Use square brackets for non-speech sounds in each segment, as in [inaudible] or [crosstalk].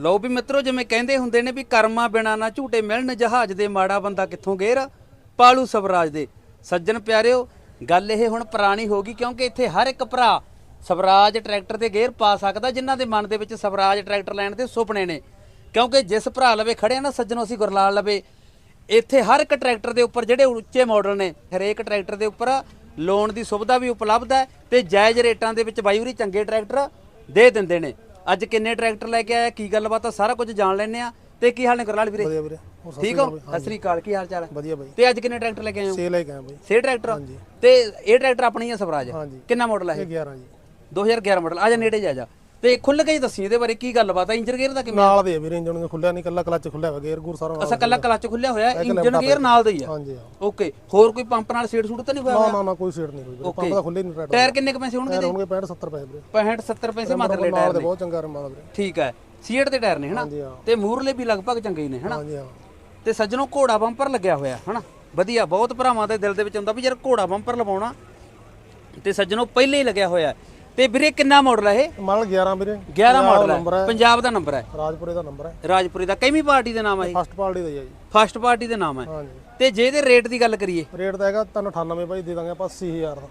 ਲਓ ਵੀ ਮਿੱਤਰੋ, ਜਿਵੇਂ ਕਹਿੰਦੇ ਹੁੰਦੇ ਨੇ ਵੀ ਕਰਮਾਂ ਬਿਨਾ ਨਾ ਝੂਟੇ ਮਿਲਣ, ਜਹਾਜ਼ ਦੇ ਮਾੜਾ ਬੰਦਾ ਕਿੱਥੋਂ ਗੇਰ? ਪਾਲੂ ਸਵਰਾਜ ਦੇ। ਸੱਜਣ ਪਿਆਰਿਓ, ਗੱਲ ਇਹ ਹੁਣ ਪੁਰਾਣੀ ਹੋ ਗਈ, ਕਿਉਂਕਿ ਇੱਥੇ ਹਰ ਇੱਕ ਭਰਾ ਸਵਰਾਜ ਟਰੈਕਟਰ ਤੇ ਗੇਅਰ ਪਾ ਸਕਦਾ, ਜਿਨ੍ਹਾਂ ਦੇ ਮਨ ਦੇ ਵਿੱਚ ਸਵਰਾਜ ਟਰੈਕਟਰ ਲੈਣ ਦੇ ਸੁਪਨੇ ਨੇ। ਕਿਉਂਕਿ ਜਿਸ ਭਰਾ ਲਵੇ ਖੜੇ ਆ ਨਾ, ਸੱਜਣੋ ਅਸੀਂ ਗੁਰਲਾਲ ਲਵੇ, ਇੱਥੇ ਹਰ ਇੱਕ ਟਰੈਕਟਰ ਦੇ ਉੱਪਰ ਜਿਹੜੇ ਉੱਚੇ ਮਾਡਲ ਨੇ, ਹਰੇਕ ਟਰੈਕਟਰ ਦੇ ਉੱਪਰ ਲੋਨ ਦੀ ਸੁਵਿਧਾ ਵੀ ਉਪਲਬਧ ਹੈ ਤੇ ਜਾਇਜ਼ ਰੇਟਾਂ ਦੇ ਵਿੱਚ ਬਾਈ ਹੋਰੀ ਚੰਗੇ ਟਰੈਕਟਰ ਦੇ ਦਿੰਦੇ ਨੇ। ਅੱਜ ਕਿੰਨੇ ਟਰੈਕਟਰ ਲੈ ਕੇ ਆਇਆ ਕੀ ਗੱਲਬਾਤ ਆ ਸਾਰਾ ਕੁਝ ਜਾਣ ਲੈਣੇ ਆ। ਤੇ ਕੀ ਹਾਲ ਨੇ ਗੁਰਲਾਲ ਵੀਰੇ? ਵਧੀਆ ਵੀਰੇ ਹੋਰ ਸਤਿ ਠੀਕ ਹੋ? ਸਤਿ ਸ੍ਰੀ ਅਕਾਲ ਕੀ ਹਾਲ ਚਾਲ ਹੈ ਵਧੀਆ ਬਾਈ। ਤੇ ਅੱਜ ਕਿੰਨੇ ਟਰੈਕਟਰ ਲੈ ਕੇ ਆਏ ਹੋ? ਸੇ ਲੈ ਕੇ ਆਇਆ ਬਾਈ। ਸੇ ਟਰੈਕਟਰ? ਤੇ ਇਹ ਟਰੈਕਟਰ ਆਪਣੀ ਹੀ ਸਵਰਾਜ? ਹਾਂਜੀ। ਕਿੰਨਾ ਮਾਡਲ ਹੈ ਇਹ? 11 ਜੀ। 2011 ਮਾਡਲ ਆ ਜਾ ਨੇੜੇ ਜਾ ਜਾ। ਤੇ ਖੁੱਲ ਕੇ ਹੀ ਦੱਸੀ ਇਹਦੇ ਬਾਰੇ ਕੀ ਗੱਲਬਾਤ ਆ? ਇੰਜਨ ਗੇਅਰ ਦਾ ਕਿਵੇਂ ਨਾਲ ਦੇ ਵੀਰੇ ਇੰਜਣ ਖੁੱਲਿਆ ਨਹੀਂ ਕੱਲਾ ਕਲੱਚ ਖੁੱਲਿਆ ਵਾ ਗੇਅਰ ਗੂਰ ਸਾਰਾ। ਅਸਾ ਕੱਲਾ ਕਲੱਚ ਖੁੱਲਿਆ ਹੋਇਆ ਇੰਜਨ ਗੇਅਰ ਨਾਲ ਦਾ ਹੀ ਆ? ਹਾਂਜੀ ਹਾਂ। ਓਕੇ ਹੋਰ ਕੋਈ ਪੰਪ ਨਾਲ ਸੀਟ ਸੂਟ ਤਾਂ ਨਹੀਂ ਹੋਇਆ ਨਾ ਨਾ ਨਾ ਕੋਈ ਸੀਟ ਨਹੀਂ ਵੀਰੇ ਪੰਪ ਦਾ ਖੁੱਲੇ ਨਹੀਂ ਟਰੈਕਟਰ ਟਾਇਰ ਕਿੰਨੇ ਕੁ ਪੈਸੇ ਹੋਣਗੇ ਟਾਇਰ ਹੋਣਗੇ 65 70 ਪੈਸੇ ਵੀਰੇ। 65 70 ਪੈਸੇ ਮਾਤਰ ਲੈ ਟਾਇਰ ਦੇ ਬਹੁਤ ਚੰਗਾ ਰੰਮਾ ਦਾ ਵੀਰੇ। ਠੀਕ ਹੈ। ਸੀਟ ਦੇ ਟਾਇਰ ਨੇ ਹਨਾ? ਹਾਂ। ਤੇ ਮੂਰਲੇ ਵੀ ਲਗਭਗ ਚੰਗੇ ਹੀ ਨੇ ਹਨਾ? ਹਾਂਜੀ ਹਾਂ। ਤੇ ਸੱਜਣੋਂ ਘੋੜਾ ਬੰਪਰ ਲੱਗਿਆ ਹੋਇਆ ਹਨਾ? ਵਧੀਆ ਬਹੁਤ ਭਰਾਵਾਂ ਦੇ ਦਿਲ ਦੇ ਵਿੱਚ ਹੁੰਦਾ ਵੀ ਯਾਰ ਘੋੜਾ ਬੰਪਰ ਲਵਾਉਣਾ। ਤੇ ਸੱਜਣੋਂ ਪਹਿਲੇ ਹੀ ਲੱਗਿਆ ਹੋਇਆ। ਤੇ ਵੀਰੇ ਕਿੰਨਾ ਮਾਡਲ ਹੈ ਇਹ? ਮਾਡਲ 11 ਵੀਰੇ। 11 ਮਾਡਲ ਹੈ। ਪੰਜਾਬ ਦਾ ਨੰਬਰ ਹੈ। ਰਾਜਪੁਰੇ ਦਾ ਨੰਬਰ ਹੈ। ਰਾਜਪੁਰੀ ਦਾ। ਕਿੰਨੀ ਪਾਰਟੀ ਦੇ ਨਾਮ ਹੈ ਫਸਟ ਪਾਰਟੀ ਦਾ ਹੀ ਹੈ ਜੀ। ਫਸਟ ਪਾਰਟੀ ਦੇ ਨਾਮ ਹੈ। ਹਾਂਜੀ। ਤੇ ਜੇ ਇਹਦੇ ਰੇਟ ਦੀ ਗੱਲ ਕਰੀਏ। ਰੇਟ ਤਾਂ ਹੈਗਾ 398 ਬਾਈ ਦੇ ਦਾਂਗੇ ਆਪਾਂ 80000 ਦਾ।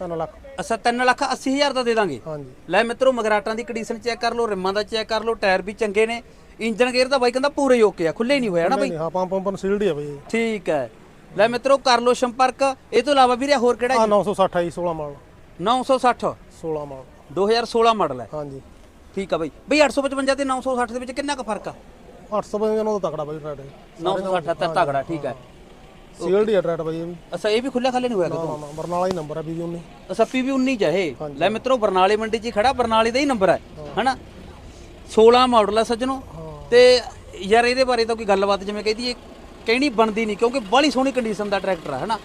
3 ਲੱਖ। ਅਸਾਂ 3 ਲੱਖ 80 ਹਜ਼ਾਰ ਦਾ ਦੇ ਦਾਂਗੇ। ਹਾਂਜੀ। ਲੈ ਮਿੱਤਰੋ ਮਗਰਾਟਾਂ ਦੀ ਕੰਡੀਸ਼ਨ ਚੈੱਕ ਕਰ ਲਓ ਰਿਮਾਂ ਦਾ ਚੈੱਕ ਕਰ ਲਓ ਟਾਇਰ ਵੀ ਚੰਗੇ ਨੇ। ਇੰਜਨ ਗੇਅਰ ਦਾ ਬਾਈ ਕਹਿੰਦਾ ਪੂਰੇ ਓਕੇ ਆ ਖੁੱਲੇ ਨਹੀਂ ਹੋਇਆ ਨਾ ਬਾਈ? ਹਾਂ ਪੰਪ ਪੰਪ ਸੀਲਡ ਹੀ ਆ ਬਾਈ। ਠੀਕ ਹੈ। ਲੈ ਮਿੱਤਰੋ ਕਰ ਲਓ ਸੰਪਰਕ। ਇਹ ਤੋਂ ਇਲਾਵਾ ਵੀਰੇ ਹੋਰ ਕਿਹੜਾ ਆ 960 ਆਈ 16 ਮਾਡਲ 960 16 ਮਾਡਲ। 2016 ਮਾਡਲ ਹੈ? ਹਾਂਜੀ। ਠੀਕ ਆ ਬਾਈ। ਬਈ 855 ਤੇ 960 ਦੇ ਵਿੱਚ ਕਿੰਨਾ ਕੁ ਫ਼ਰਕ ਆ? 855 ਨੂੰ ਤਾਂ ਤਕੜਾ ਬਾਈ ਟਰੈਕਟਰ 960 ਤਾਂ ਤਗੜਾ ਠੀਕ ਹੈ। ਸੀਲਡ ਹੀ ਆ ਬਾਈ ਇਹ ਵੀ। ਅਸਾਂ ਇਹ ਵੀ ਖੁੱਲੇ ਖਾਲੇ ਨਹੀਂ ਹੋਇਆ ਨਾ ਨਾ ਬਰਨਾਲਾ ਹੀ ਨੰਬਰ ਹੈ ਵੀ 19 ਅਸਾਂ ਪੀਵੀ 19 ਚ ਹੈ ਇਹ? ਲੈ ਮਿੱਤਰੋ ਬਰਨਾਲੇ ਮੰਡੀ 'ਚ ਹੀ ਖੜਾ ਬਰਨਾਲੇ ਦਾ ਹੀ ਨੰਬਰ ਹੈ। ਹਨਾ? 16 ਮਾਡਲ ਹੈ ਸੱਜਣੋ। ਤੇ ਯਾਰ ਇਹਦੇ ਬਾਰੇ ਤਾਂ ਕੋਈ ਗੱਲਬਾਤ ਜਿਵੇਂ ਕਹਿੰਦੀ ਕਹਿਣੀ ਬਣਦੀ ਨਹੀਂ ਕਿਉਂਕਿ ਬੜੀ ਸੋਹਣੀ ਕੰਡੀਸ਼ਨ ਦਾ ਟਰੈਕਟਰ ਹੈ ਹਨਾ?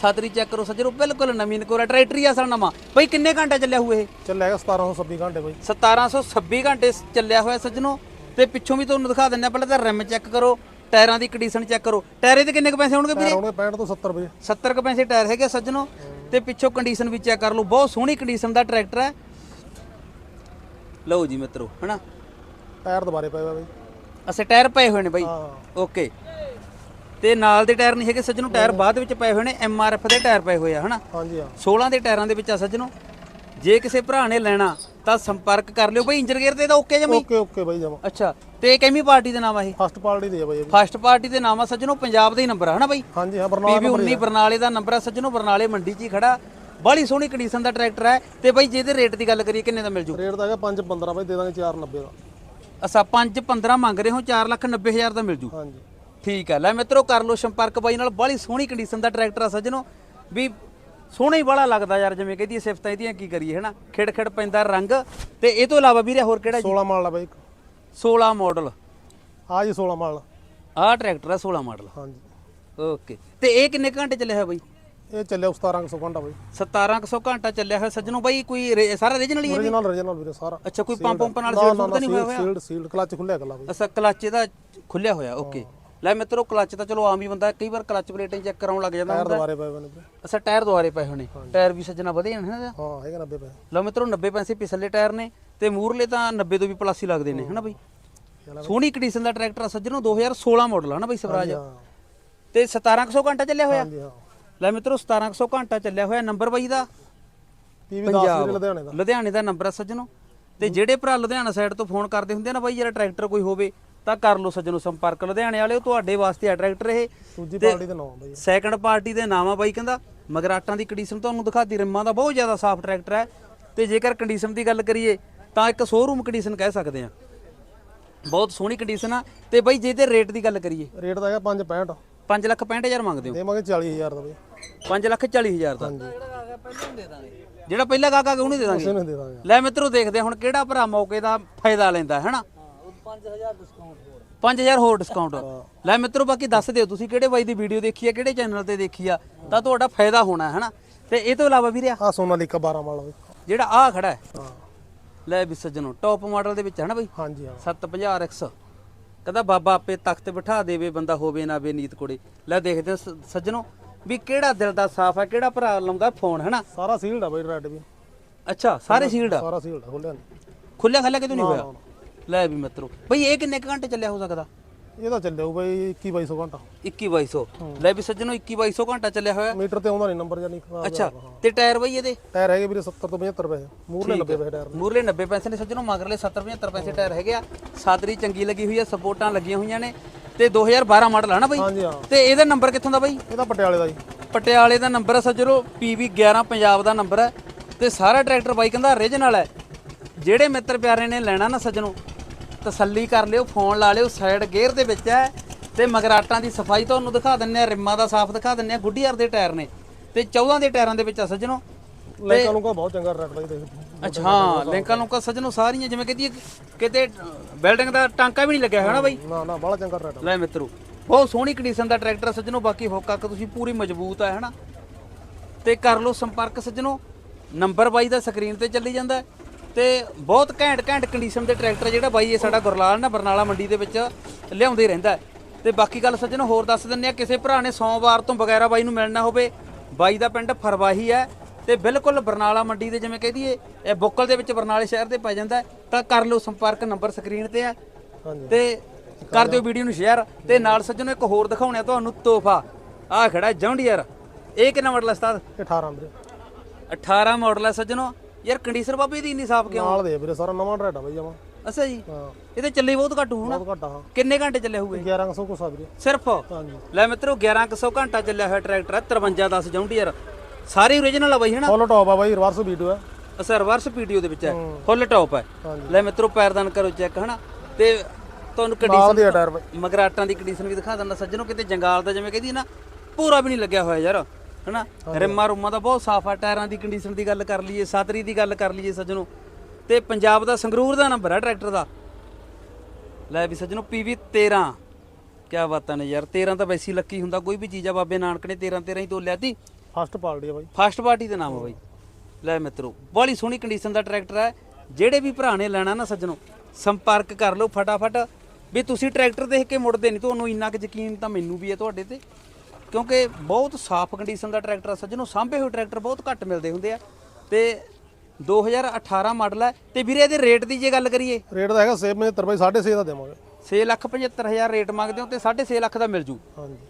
ਸਾਤਰੀ ਚੈੱਕ ਕਰੋ ਸੱਜਣੋ ਬਿਲਕੁਲ ਨਵੀਂ ਨਕੋਰਾ ਟਰੈਕਟਰ ਹੀ ਅਸਲ ਨਵਾਂ। ਬਈ ਕਿੰਨੇ ਘੰਟੇ ਚੱਲਿਆ ਹੋਇਆ ਇਹ? ਚੱਲ ਹੈਗਾ 1726 ਘੰਟੇ ਬਾਈ। 1726 ਘੰਟੇ ਚੱਲਿਆ ਹੋਇਆ ਸੱਜਣੋ। ਤੇ ਪਿੱਛੋਂ ਵੀ ਤੁਹਾਨੂੰ ਦਿਖਾ ਦਿੰਦੇ ਆ ਪਹਿਲਾਂ ਤਾਂ ਰਿਮ ਚੈੱਕ ਕਰੋ ਟਾਇਰਾਂ ਦੀ ਕੰਡੀਸ਼ਨ ਚੈੱਕ ਕਰੋ। ਟਾਇਰ ਇਹਦੇ ਕਿੰਨੇ ਕੁ ਪੈਸੇ ਹੋਣਗੇ ਵੀਰੇ? ਹੋਣਗੇ 65 ਤੋਂ 70 ਰੁਪਏ 70 ਕੁ ਪੈਸੇ ਟਾਇਰ ਹੈਗੇ ਸੱਜਣੋ। ਤੇ ਪਿੱਛੋਂ ਕੰਡੀਸ਼ਨ ਵੀ ਚੈੱਕ ਕਰ ਲਓ ਬਹੁਤ ਸੋਹਣੀ ਕੰਡੀਸ਼ਨ ਦਾ ਟਰੈਕਟਰ ਹੈ। ਲਓ ਜੀ ਮਿੱਤਰੋ ਹਨਾ? ਟਾਇਰ ਦੁਬਾਰੇ ਪਏ ਹੋਏ ਬਾਈ। ਅਸੇ ਟਾਇਰ ਪਏ ਹੋਏ ਨੇ ਬਾਈ। ਓਕੇ। ਤੇ ਨਾਲ ਦੇ ਟਾਇਰ ਨਹੀਂ ਹੈਗੇ ਸੱਜਣੋ ਟਾਇਰ ਬਾਅਦ ਵਿੱਚ ਪਏ ਹੋਏ ਨੇ ਐਮ ਆਰ ਐਫ ਦੇ ਟਾਇਰ ਪਏ ਹੋਏ ਆ ਹਨਾ? ਹਾਂਜੀ ਹਾਂ। 16 ਦੇ ਟਾਇਰਾਂ ਦੇ ਵਿੱਚ ਆ ਸੱਜਣੋ। ਜੇ ਕਿਸੇ ਭਰਾ ਨੇ ਲੈਣਾ ਤਾਂ ਸੰਪਰਕ ਕਰ ਲਿਓ ਬਈ ਇੰਜਨ ਗੇਅਰ ਤੇ ਤਾਂ ਓਕੇ ਜਮੀ? ਓਕੇ ਓਕੇ ਬਾਈ ਜਮਾ। ਅੱਛਾ ਤੇ ਕਿੰਨੀ ਪਾਰਟੀ ਦੇ ਨਾਮ ਆ ਇਹ? ਫਸਟ ਪਾਰਟੀ ਦੇ ਆ ਬਾਈ ਫਸਟ ਪਾਰਟੀ ਦੇ ਨਾਮ ਆ ਸੱਜਣੋ ਪੰਜਾਬ ਦਾ ਹੀ ਨੰਬਰ ਆ ਹਨਾ ਬਾਈ? ਹਾਂਜੀ ਹਾਂ ਬਰਨਾਲਾ ਪੀਵੀ 19 ਬਰਨਾਲੇ ਦਾ ਨੰਬਰ ਆ ਸੱਜਣੋ ਬਰਨਾਲੇ ਮੰਡੀ 'ਚ ਹੀ ਖੜਾ। ਬੜੀ ਸੋਹਣੀ ਕੰਡੀਸ਼ਨ ਦਾ ਟਰੈਕਟਰ ਹੈ ਤੇ ਬਾਈ ਜੇ ਇਹਦੇ ਰੇਟ ਦੀ ਗੱਲ ਕਰੀਏ ਕਿੰਨੇ ਦਾ ਮਿਲ ਜੂ? ਰੇਟ ਤਾਂ ਹੈਗਾ 5 15 ਬਾਈ ਦੇ ਦਾਂਗੇ 490 ਦਾ। ਅਸਾਂ 5 15 ਮੰਗ ਰਹੇ ਹੋ 4 ਲੱਖ 90 ਹਜ਼ਾਰ ਦਾ ਮਿਲ ਜੂ। ਹਾਂਜੀ। ਠੀਕ ਹੈ ਲੈ ਮਿੱਤਰੋ ਕਰ ਲਓ ਸੰਪਰਕ ਬਾਈ ਨਾਲ। ਬੜੀ ਸੋਹਣੀ ਕੰਡੀਸ਼ਨ ਦਾ ਟਰੈਕਟਰ ਆ ਸੱਜਣੋ। ਵੀ ਸੋਹਣਾ ਹੀ ਬੜਾ ਲੱਗਦਾ ਯਾਰ ਜਿਵੇਂ ਕਹਦੀ ਸਿਫਤਾਂ ਇਹਦੀਆਂ ਕੀ ਕਰੀਏ ਹਨਾ? ਖਿੜ ਖਿੜ ਪੈਂਦਾ ਰੰਗ। ਤੇ ਇਹ ਤੋਂ ਇਲਾਵਾ ਵੀਰੇ ਹੋਰ ਕਿਹੜਾ ਜੀ? 16 ਮਾਡਲ ਆ ਬਾਈ 16 ਮਾਡਲ ਆ ਜੀ 16 ਮਾਡਲ। ਆਹ ਟਰੈਕਟਰ ਆ 16 ਮਾਡਲ ਹਾਂਜੀ। ਓਕੇ ਤੇ ਇਹ ਕਿੰਨੇ ਘੰਟੇ ਚੱਲਿਆ ਹੋਇਆ ਬਾਈ? ਇਹ ਚੱਲਿਆ 1700 ਘੰਟਾ ਬਾਈ। 1700 ਘੰਟਾ ਚੱਲਿਆ ਹੋਇਆ। ਸੱਜਣੋ ਬਾਈ ਕੋਈ ਸਾਰਾ ਰੀਜਨਲ ਹੀ ਹੈ ਓਰੀਜਨਲ ਓਰੀਜਨਲ ਵੀਰੇ ਸਾਰਾ। ਅੱਛਾ ਕੋਈ ਪੰਪ ਪੰਪ ਨਾਲ ਨਾ ਸੀਲ ਨਾ ਸੂਲ ਤਾਂ ਨਹੀਂ ਹੋਇਆ ਹੋਇਆ? ਸੀਲਡ ਸੀਲਡ ਕਲਚ ਖੁੱਲਿਆ ਗੱਲਾਂ ਬਾਈ। ਅਸਾ ਕਲੱਚ ਇਹਦਾ ਖੁੱਲਿਆ ਹੋਇਆ। ਓਕੇ ਲੈ ਮਿੱਤਰੋ ਕਲੱਚ ਤਾਂ ਚਲੋ ਆਮ ਹੀ ਬੰਦਾ ਕਈ ਵਾਰ ਕਲੱਚ ਪਲੇਟਿੰਗ ਚੈੱਕ ਕਰਾਉਣ ਲੱਗ ਜਾਂਦਾ ਟਾਇਰ ਹੁੰਦਾ। ਦੁਬਾਰੇ ਪਏ ਨੇ ਵੀਰੇ। ਅਸਾ ਟਾਇਰ ਦੁਆਰੇ ਪਏ ਹੋਣੇ ਟਾਇਰ ਵੀ ਸੱਜਣਾ ਵਧੇ ਹਨ ਹਨਾ ਹਾਂ ਹੈਗਾ 90 ਪਏ। ਲਓ ਮਿੱਤਰੋ 90 ਪੈਸੇ ਪਿਛਲੇ ਟਾਇਰ ਨੇ ਤੇ ਮੂਰਲੇ ਤਾਂ 90 ਤੋਂ ਵੀ ਪਲੱਸ ਹੀ ਲੱਗਦੇ ਨੇ ਹਨਾ ਬਈ? ਸੋਹਣੀ ਕੰਡੀਸ਼ਨ ਦਾ ਟਰੈਕਟਰ ਆ ਸੱਜਣੋ 2016 ਮਾਡਲ ਹਨਾ ਬਈ ਸਵਰਾਜ? ਤੇ 1700 ਘੰਟਾ ਚੱਲਿਆ ਹੋਇਆ? ਹਾਂਜੀ ਹਾਂ। ਲੈ ਮਿੱਤਰੋ 1700 ਘੰਟਾ ਚੱਲਿਆ ਹੋਇਆ ਨੰਬਰ ਬਾਈ ਦਾ। ਪੀਵੀ 10 ਵੀਰੇ ਲੁਧਿਆਣੇ ਦਾ। ਲੁਧਿਆਣੇ ਦਾ ਨੰਬਰ ਆ ਸੱਜਣੋ। ਤੇ ਜਿਹੜੇ ਭਰਾ ਲੁਧਿਆਣਾ ਸਾਈਡ ਤੋਂ ਫੋਨ ਕਰਦੇ ਹੁੰਦੇ ਆ ਨਾ ਬਾਈ ਜਿਹੜਾ ਟਰੈਕਟਰ ਕੋਈ ਹੋਵੇ ਤਾਂ ਕਰ ਲਓ ਸੱਜਣੋ ਸੰਪਰਕ। ਲੁਧਿਆਣੇ ਵਾਲਿਓ ਤੁਹਾਡੇ ਵਾਸਤੇ ਆ ਟਰੈਕਟਰ ਇਹ ਦੂਜੀ ਪਾਰਟੀ ਦੇ ਨਾਮ ਬਾਈ। ਸੈਕੰਡ ਪਾਰਟੀ ਦੇ ਨਾਮ ਆ ਬਾਈ ਕਹਿੰਦਾ। ਮਗਰਾਟਾਂ ਦੀ ਕੰਡੀਸ਼ਨ ਤੁਹਾਨੂੰ ਦਿਖਾਤੀ ਰਿਮਾਂ ਦਾ ਬਹੁਤ ਜ਼ਿਆਦਾ ਸਾਫ਼ ਟਰੈਕਟਰ ਹੈ। ਤੇ ਜੇਕਰ ਕੰਡੀਸ਼ਨ ਦੀ ਗੱਲ ਕਰੀਏ ਤਾਂ ਇੱਕ ਸ਼ੋਰੂਮ ਕੰਡੀਸ਼ਨ ਕਹਿ ਸਕਦੇ ਆ। ਬਹੁਤ ਸੋਹਣੀ ਕੰਡੀਸ਼ਨ ਆ। ਤੇ ਬਾਈ ਜੇ ਤੇ ਰੇਟ ਦੀ ਗੱਲ ਕਰੀਏ। ਰੇਟ ਤਾਂ ਹੈਗਾ 565 5 ਲੱਖ 65000 ਮੰਗਦੇ ਹੋ। ਦੇਵਾਂਗੇ 40000 ਦਾ ਬਾਈ। 5 ਲੱਖ 40000 ਦਾ। ਜਿਹੜਾ ਪਹਿਲਾਂ ਕਾਕਾ ਉਹਨੂੰ ਦੇ ਦਾਂਗੇ। ਦੇ ਲੈ ਮਿੱਤਰੋ ਦੇਖਦੇ ਹੁਣ ਕਿਹੜਾ ਭਰਾ ਮੌਕੇ ਦਾ ਫਾਇਦਾ ਲੈਂਦਾ ਹੈ ਹਨਾ 5000 ਹੋਰ। ਡਿਸਕਾਊਂਟ ਲੈ ਮਿੱਤਰੋ ਬਾਕੀ ਦੱਸ ਦਿਓ ਤੁਸੀਂ ਕਿਹੜੇ ਬਾਈ ਦੀ ਵੀਡੀਓ ਦੇਖੀ ਆ ਕਿਹੜੇ ਚੈਨਲ ਤੇ ਦੇਖੀ ਆ ਤਾਂ ਤੁਹਾਡਾ ਫਾਇਦਾ ਹੋਣਾ ਹੈ ਹਨਾ? ਤੇ ਇਹ ਤੋਂ ਇਲਾਵਾ ਵੀਰੇ ਆ ਸੋਨਾਲੀਕਾ 12 ਮਾਡਲ ਜਿਹੜਾ ਆ ਖੜਾ ਹੈ। ਲੈ ਵੀ ਸੱਜਣੋ ਟੌਪ ਮਾਡਲ ਦੇ ਵਿੱਚ ਹੈ ਨਾ ਬਾਈ? ਹਾਂਜੀ ਹਾਂ। 750 RX ਕਹਿੰਦਾ ਬਾਬਾ ਆਪੇ ਤਖਤ ਬਿਠਾ ਦੇਵੇ ਬੰਦਾ ਹੋਵੇ ਨਾ ਬੇਨੀਤ ਕੋੜੇ। ਲੈ ਦੇਖਦੇ ਸੱਜਣੋ ਵੀ ਕਿਹੜਾ ਦਿਲ ਦਾ ਸਾਫ਼ ਹੈ ਕਿਹੜਾ ਭਰਾ ਲਾਉਂਦਾ ਫੋਨ ਹੈ ਨਾ ਸਾਰਾ ਸੀਲਡ ਆ ਬਾਈ ਰੈਡ ਵੀ। ਅੱਛਾ ਸਾਰੇ ਸੀਲਡ ਆ? ਸਾਰਾ ਸੀਲਡ ਖੁੱਲਿਆ ਖੁੱਲਿਆ ਖੱਲਿਆ ਕਿਤੋਂ ਨਹੀਂ ਹੋਇਆ? ਲੈ ਵੀ ਮਿੱਤਰੋ। ਬਈ ਇਹ ਕਿੰਨੇ ਕੁ ਘੰਟੇ ਚੱਲਿਆ ਹੋ ਸਕਦਾ? ਇਹ ਤਾਂ ਚੱਲਿਆ ਬਾਈ 21 2200 ਘੰਟਾ। 21 ਲੈ ਵੀ ਸੱਜਣੋ 21 2200 ਘੰਟਾ ਚੱਲਿਆ ਹੋਇਆ। ਮੀਟਰ ਤੇ ਆਉਂਦਾ ਨਹੀਂ ਨੰਬਰ ਜਾਨੀ ਖਰਾਬ ਅੱਛਾ ਤੇ ਟਾਇਰ ਬਈ ਇਹਦੇ? ਟਾਇਰ ਹੈਗੇ ਵੀਰੇ 70 ਤੋਂ 75 ਰੁਪਏ ਮੂਰਲੇ 90 ਪੈਸੇ ਟਾਇਰ ਮੂਰਲੇ 90 ਪੈਸੇ ਨੇ ਸੱਜਣੋ ਮਗਰਲੇ 70 75 ਪੈਸੇ ਟਾਇਰ ਹੈਗੇ ਆ। ਸਾਦਰੀ ਚੰਗੀ ਲੱਗੀ ਹੋਈ ਆ ਸਪੋਰਟਾਂ ਲੱਗੀਆਂ ਹੋਈਆਂ ਨੇ। ਤੇ 2012 ਮਾਡਲ ਆ ਨਾ ਬਈ? ਹਾਂਜੀ ਹਾਂ। ਤੇ ਇਹਦਾ ਨੰਬਰ ਕਿੱਥੋਂ ਦਾ ਬਈ? ਇਹ ਤਾਂ ਪਟਿਆਲੇ ਦਾ ਜੀ। ਪਟਿਆਲੇ ਦਾ ਨੰਬਰ ਹੈ ਸੱਜਣੋ PV 11 ਪੰਜਾਬ ਦਾ ਨੰਬਰ ਹੈ ਤੇ ਸਾਰਾ ਟਰੈਕਟਰ ਬਾਈ ਕਹਿੰਦਾ origignal ਹੈ ਜਿਹੜੇ ਮਿੱਤਰ ਪਿਆਰੇ ਨੇ ਲੈਣਾ ਨਾ ਸੱਜਣੋ ਤਸੱਲੀ ਕਰ ਲਿਓ ਫੋਨ ਲਾ ਲਿਓ ਸਾਈਡ ਗੇਅਰ ਦੇ ਵਿੱਚ ਹੈ ਤੇ ਮਗਰਾਟਾਂ ਦੀ ਸਫ਼ਾਈ ਤੁਹਾਨੂੰ ਦਿਖਾ ਦਿੰਨੇ ਆ ਰਿਮਾਂ ਦਾ ਸਾਫ਼ ਦਿਖਾ ਦਿੰਨੇ ਆ ਗੁੱਡੀਅਰ ਦੇ ਟਾਇਰ ਨੇ ਤੇ 14 ਦੇ ਟਾਇਰਾਂ ਦੇ ਵਿੱਚ ਆ ਸੱਜਣੋ। ਲੈਕਾਂ ਨੂੰ ਕਾ ਬਹੁਤ ਚੰਗਾ ਰੈਟ ਬਾਈ ਦੇਖ ਅੱਛਾ ਹਾਂ ਲਿੰਕਾਂ ਲੁੰਕਾਂ ਸੱਜਣੋ ਸਾਰੀਆਂ ਜਿਵੇਂ ਕਹਦੀ ਕਿਤੇ ਬਿਲਡਿੰਗ ਦਾ ਟਾਂਕਾ ਵੀ ਨਹੀਂ ਲੱਗਿਆ ਹੋਇਆ ਨਾ ਬਾਈ। ਨਾ ਨਾ ਬੜਾ ਚੰਗਾ ਰੈਟ ਲੈ ਮਿੱਤਰੋ ਬਹੁਤ ਸੋਹਣੀ ਕੰਡੀਸ਼ਨ ਦਾ ਟਰੈਕਟਰ ਸੱਜਣੋ ਬਾਕੀ ਹੁੱਕ ਅੱਕ ਤੁਸੀਂ ਪੂਰੀ ਮਜ਼ਬੂਤ ਹੈ ਹਨਾ ਤੇ ਕਰ ਲਓ ਸੰਪਰਕ ਸੱਜਣੋ ਨੰਬਰ ਬਾਈ ਦਾ ਸਕਰੀਨ ਤੇ ਚੱਲੀ ਜਾਂਦਾ ਹੈ। ਤੇ ਬਹੁਤ ਘੈਂਟ ਘੈਂਟ ਕੰਡੀਸ਼ਨ ਦੇ ਟਰੈਕਟਰ ਜਿਹੜਾ ਬਾਈ ਇਹ ਸਾਡਾ ਗੁਰਲਾਲ ਨਾ ਬਰਨਾਲਾ ਮੰਡੀ ਦੇ ਵਿੱਚ ਲਿਆਉਂਦੇ ਰਹਿੰਦਾ। ਤੇ ਬਾਕੀ ਗੱਲ ਸੱਜਣੋ ਹੋਰ ਦੱਸ ਦਿੰਨੇ ਆ ਕਿਸੇ ਭਰਾ ਨੇ ਸੋਮਵਾਰ ਤੋਂ ਵਗੈਰਾ ਬਾਈ ਨੂੰ ਮਿਲਣਾ ਹੋਵੇ ਬਾਈ ਦਾ ਪਿੰਡ ਫਰਵਾਹੀ ਹੈ ਤੇ ਬਿਲਕੁਲ ਬਰਨਾਲਾ ਮੰਡੀ ਦੇ ਜਿਵੇਂ ਕਹਿ ਦਈਏ ਇਹ ਬੁੱਕਲ ਦੇ ਵਿੱਚ ਬਰਨਾਲੇ ਸ਼ਹਿਰ ਦੇ ਪੈ ਜਾਂਦਾ। ਤਾਂ ਕਰ ਲਓ ਸੰਪਰਕ ਨੰਬਰ ਸਕਰੀਨ ਤੇ ਹਾਂਜੀ। ਤੇ ਕਰ ਦਿਓ ਵੀਡੀਓ ਨੂੰ ਸ਼ੇਅਰ ਤੇ ਨਾਲ ਸੱਜਣੋ ਇੱਕ ਹੋਰ ਦਿਖਾਉਣਾ ਤੁਹਾਨੂੰ ਤੋਹਫਾ। ਆ ਖੜਾ ਜੌਂਡੀਅਰ। ਇਹ ਕਿੰਨਾ ਮਾਡਲ ਹੈ ਉਸਤਾਦ? ਇਹ 18 ਵੀਰੇ। 18 ਮਾਡਲ ਹੈ ਸੱਜਣੋ। ਯਾਰ ਕੰਡੀਸ਼ਨ ਬਾਬੇ ਦੀ ਇੰਨੀ ਸਾਫ਼ ਕਿਉਂ? ਨਾਲ ਦੇ ਵੀਰੇ ਸਾਰਾ ਨਵਾਂ ਆ ਬਾਈ ਜਮਾ। ਅੱਛਾ ਜੀ। ਹਾਂ। ਇਹਦੇ ਚੱਲੇ ਬਹੁਤ ਘੱਟ ਹੋਣਾ। ਬਹੁਤ ਘੱਟ ਆ ਹਾਂ। ਕਿੰਨੇ ਘੰਟੇ ਚੱਲੇ ਹੋਏ 1100 ਕੁਛ ਆ ਵੀਰੇ। ਸਿਰਫ? ਹਾਂਜੀ। ਲੈ ਮਿੱਤਰੋ 1100 ਘੰਟਾ ਚੱਲਿਆ ਹੋਇਆ ਟਰੈਕਟਰ ਹੈ 5310 ਜੌਂਡੀਅਰ ਸਾਰੇ ਓਰੀਜਨਲ ਆ ਬਾਈ ਹਨਾ? ਫੁੱਲ ਟੌਪ ਆ ਬਾਈ ਰਿਵਰਸ ਵੀਡੀਓ ਹੈ ਅਸਰ ਰਿਵਰਸ ਪੀਡੀਓ ਦੇ ਵਿੱਚ ਹੈ। ਫੁੱਲ ਟੌਪ ਹੈ। ਲੈ ਮਿੱਤਰੋ ਪੈਰਦਾਨ ਕਰੋ ਚੈੱਕ ਹਨਾ? ਤੇ ਤੁਹਾਨੂੰ ਕੰਡੀਸ਼ਨ ਆ ਮਗਰਾਟਾਂ ਦੀ ਕੰਡੀਸ਼ਨ ਵੀ ਦਿਖਾ ਦਿੰਦਾ। ਸੱਜਣੋ ਕਿਤੇ ਜੰਗਾਲ ਦਾ ਜਿਵੇਂ ਕਹਿੰਦੀ ਨਾ ਪੂਰਾ ਵੀ ਨਹੀਂ ਲੱਗਿਆ ਹੋਇਆ ਯਾਰ। ਹਨਾ? ਰਿਮਾਂ ਰੁਮਾਂ ਦਾ ਬਹੁਤ ਸਾਫ਼ ਆ ਟਾਇਰਾਂ ਦੀ ਕੰਡੀਸ਼ਨ ਦੀ ਗੱਲ ਕਰ ਲਈਏ ਸਾਤਰੀ ਦੀ ਗੱਲ ਕਰ ਲਈਏ ਸੱਜਣੋ। ਤੇ ਪੰਜਾਬ ਦਾ ਸੰਗਰੂਰ ਦਾ ਨੰਬਰ ਹੈ ਟਰੈਕਟਰ ਦਾ। ਲੈ ਵੀ ਸੱਜਣੋ PV 13 ਕਿਆ ਬਾਤਾਂ ਨੇ ਯਾਰ 13 ਤਾਂ ਵੈਸੀ ਲੱਕੀ ਹੁੰਦਾ ਕੋਈ ਵੀ ਚੀਜ਼ ਆ ਬਾਬੇ ਨਾਨਕ ਨੇ 13 13 ਹੀ ਤੋਲਿਆ ਤੀ ਫਸਟ ਪਾਲਟੀ ਆ ਬਾਈ। ਫਸਟ ਪਾਰਟੀ ਦੇ ਨਾਮ ਆ ਬਾਈ। ਲੈ ਮਿੱਤਰੋ ਬੜੀ ਸੋਹਣੀ ਕੰਡੀਸ਼ਨ ਦਾ ਟਰੈਕਟਰ ਹੈ ਜਿਹੜੇ ਵੀ ਭਰਾ ਨੇ ਲੈਣਾ ਨਾ ਸੱਜਣੋ ਸੰਪਰਕ ਕਰ ਲਓ ਫਟਾਫਟ। ਵੀ ਤੁਸੀਂ ਟਰੈਕਟਰ ਦੇਖ ਕੇ ਮੁੜਦੇ ਨਹੀਂ ਤੁਹਾਨੂੰ ਇੰਨਾ ਕੁ ਯਕੀਨ ਤਾਂ ਮੈਨੂੰ ਵੀ ਹੈ ਤੁਹਾਡੇ ਤੇ। ਕਿਉਂਕਿ ਬਹੁਤ ਸਾਫ਼ ਕੰਡੀਸ਼ਨ ਦਾ ਟਰੈਕਟਰ ਆ ਸੱਜਣੋ ਸਾਂਭੇ ਹੋਏ ਟਰੈਕਟਰ ਬਹੁਤ ਘੱਟ ਮਿਲਦੇ ਹੁੰਦੇ ਆ। ਤੇ 2018 ਮਾਡਲ ਹੈ ਤੇ ਵੀਰੇ ਇਹਦੇ ਰੇਟ ਦੀ ਜੇ ਗੱਲ ਕਰੀਏ। ਰੇਟ ਦਾ ਹੈਗਾ 75 ਬਾਈ 6.5 ਦਾ ਦੇਵਾਂਗੇ। 6 ਲੱਖ 75000 ਰੇਟ ਮੰਗਦੇ ਹੋ ਤੇ 6.5 ਲੱਖ ਦਾ ਮਿਲ ਜੂ।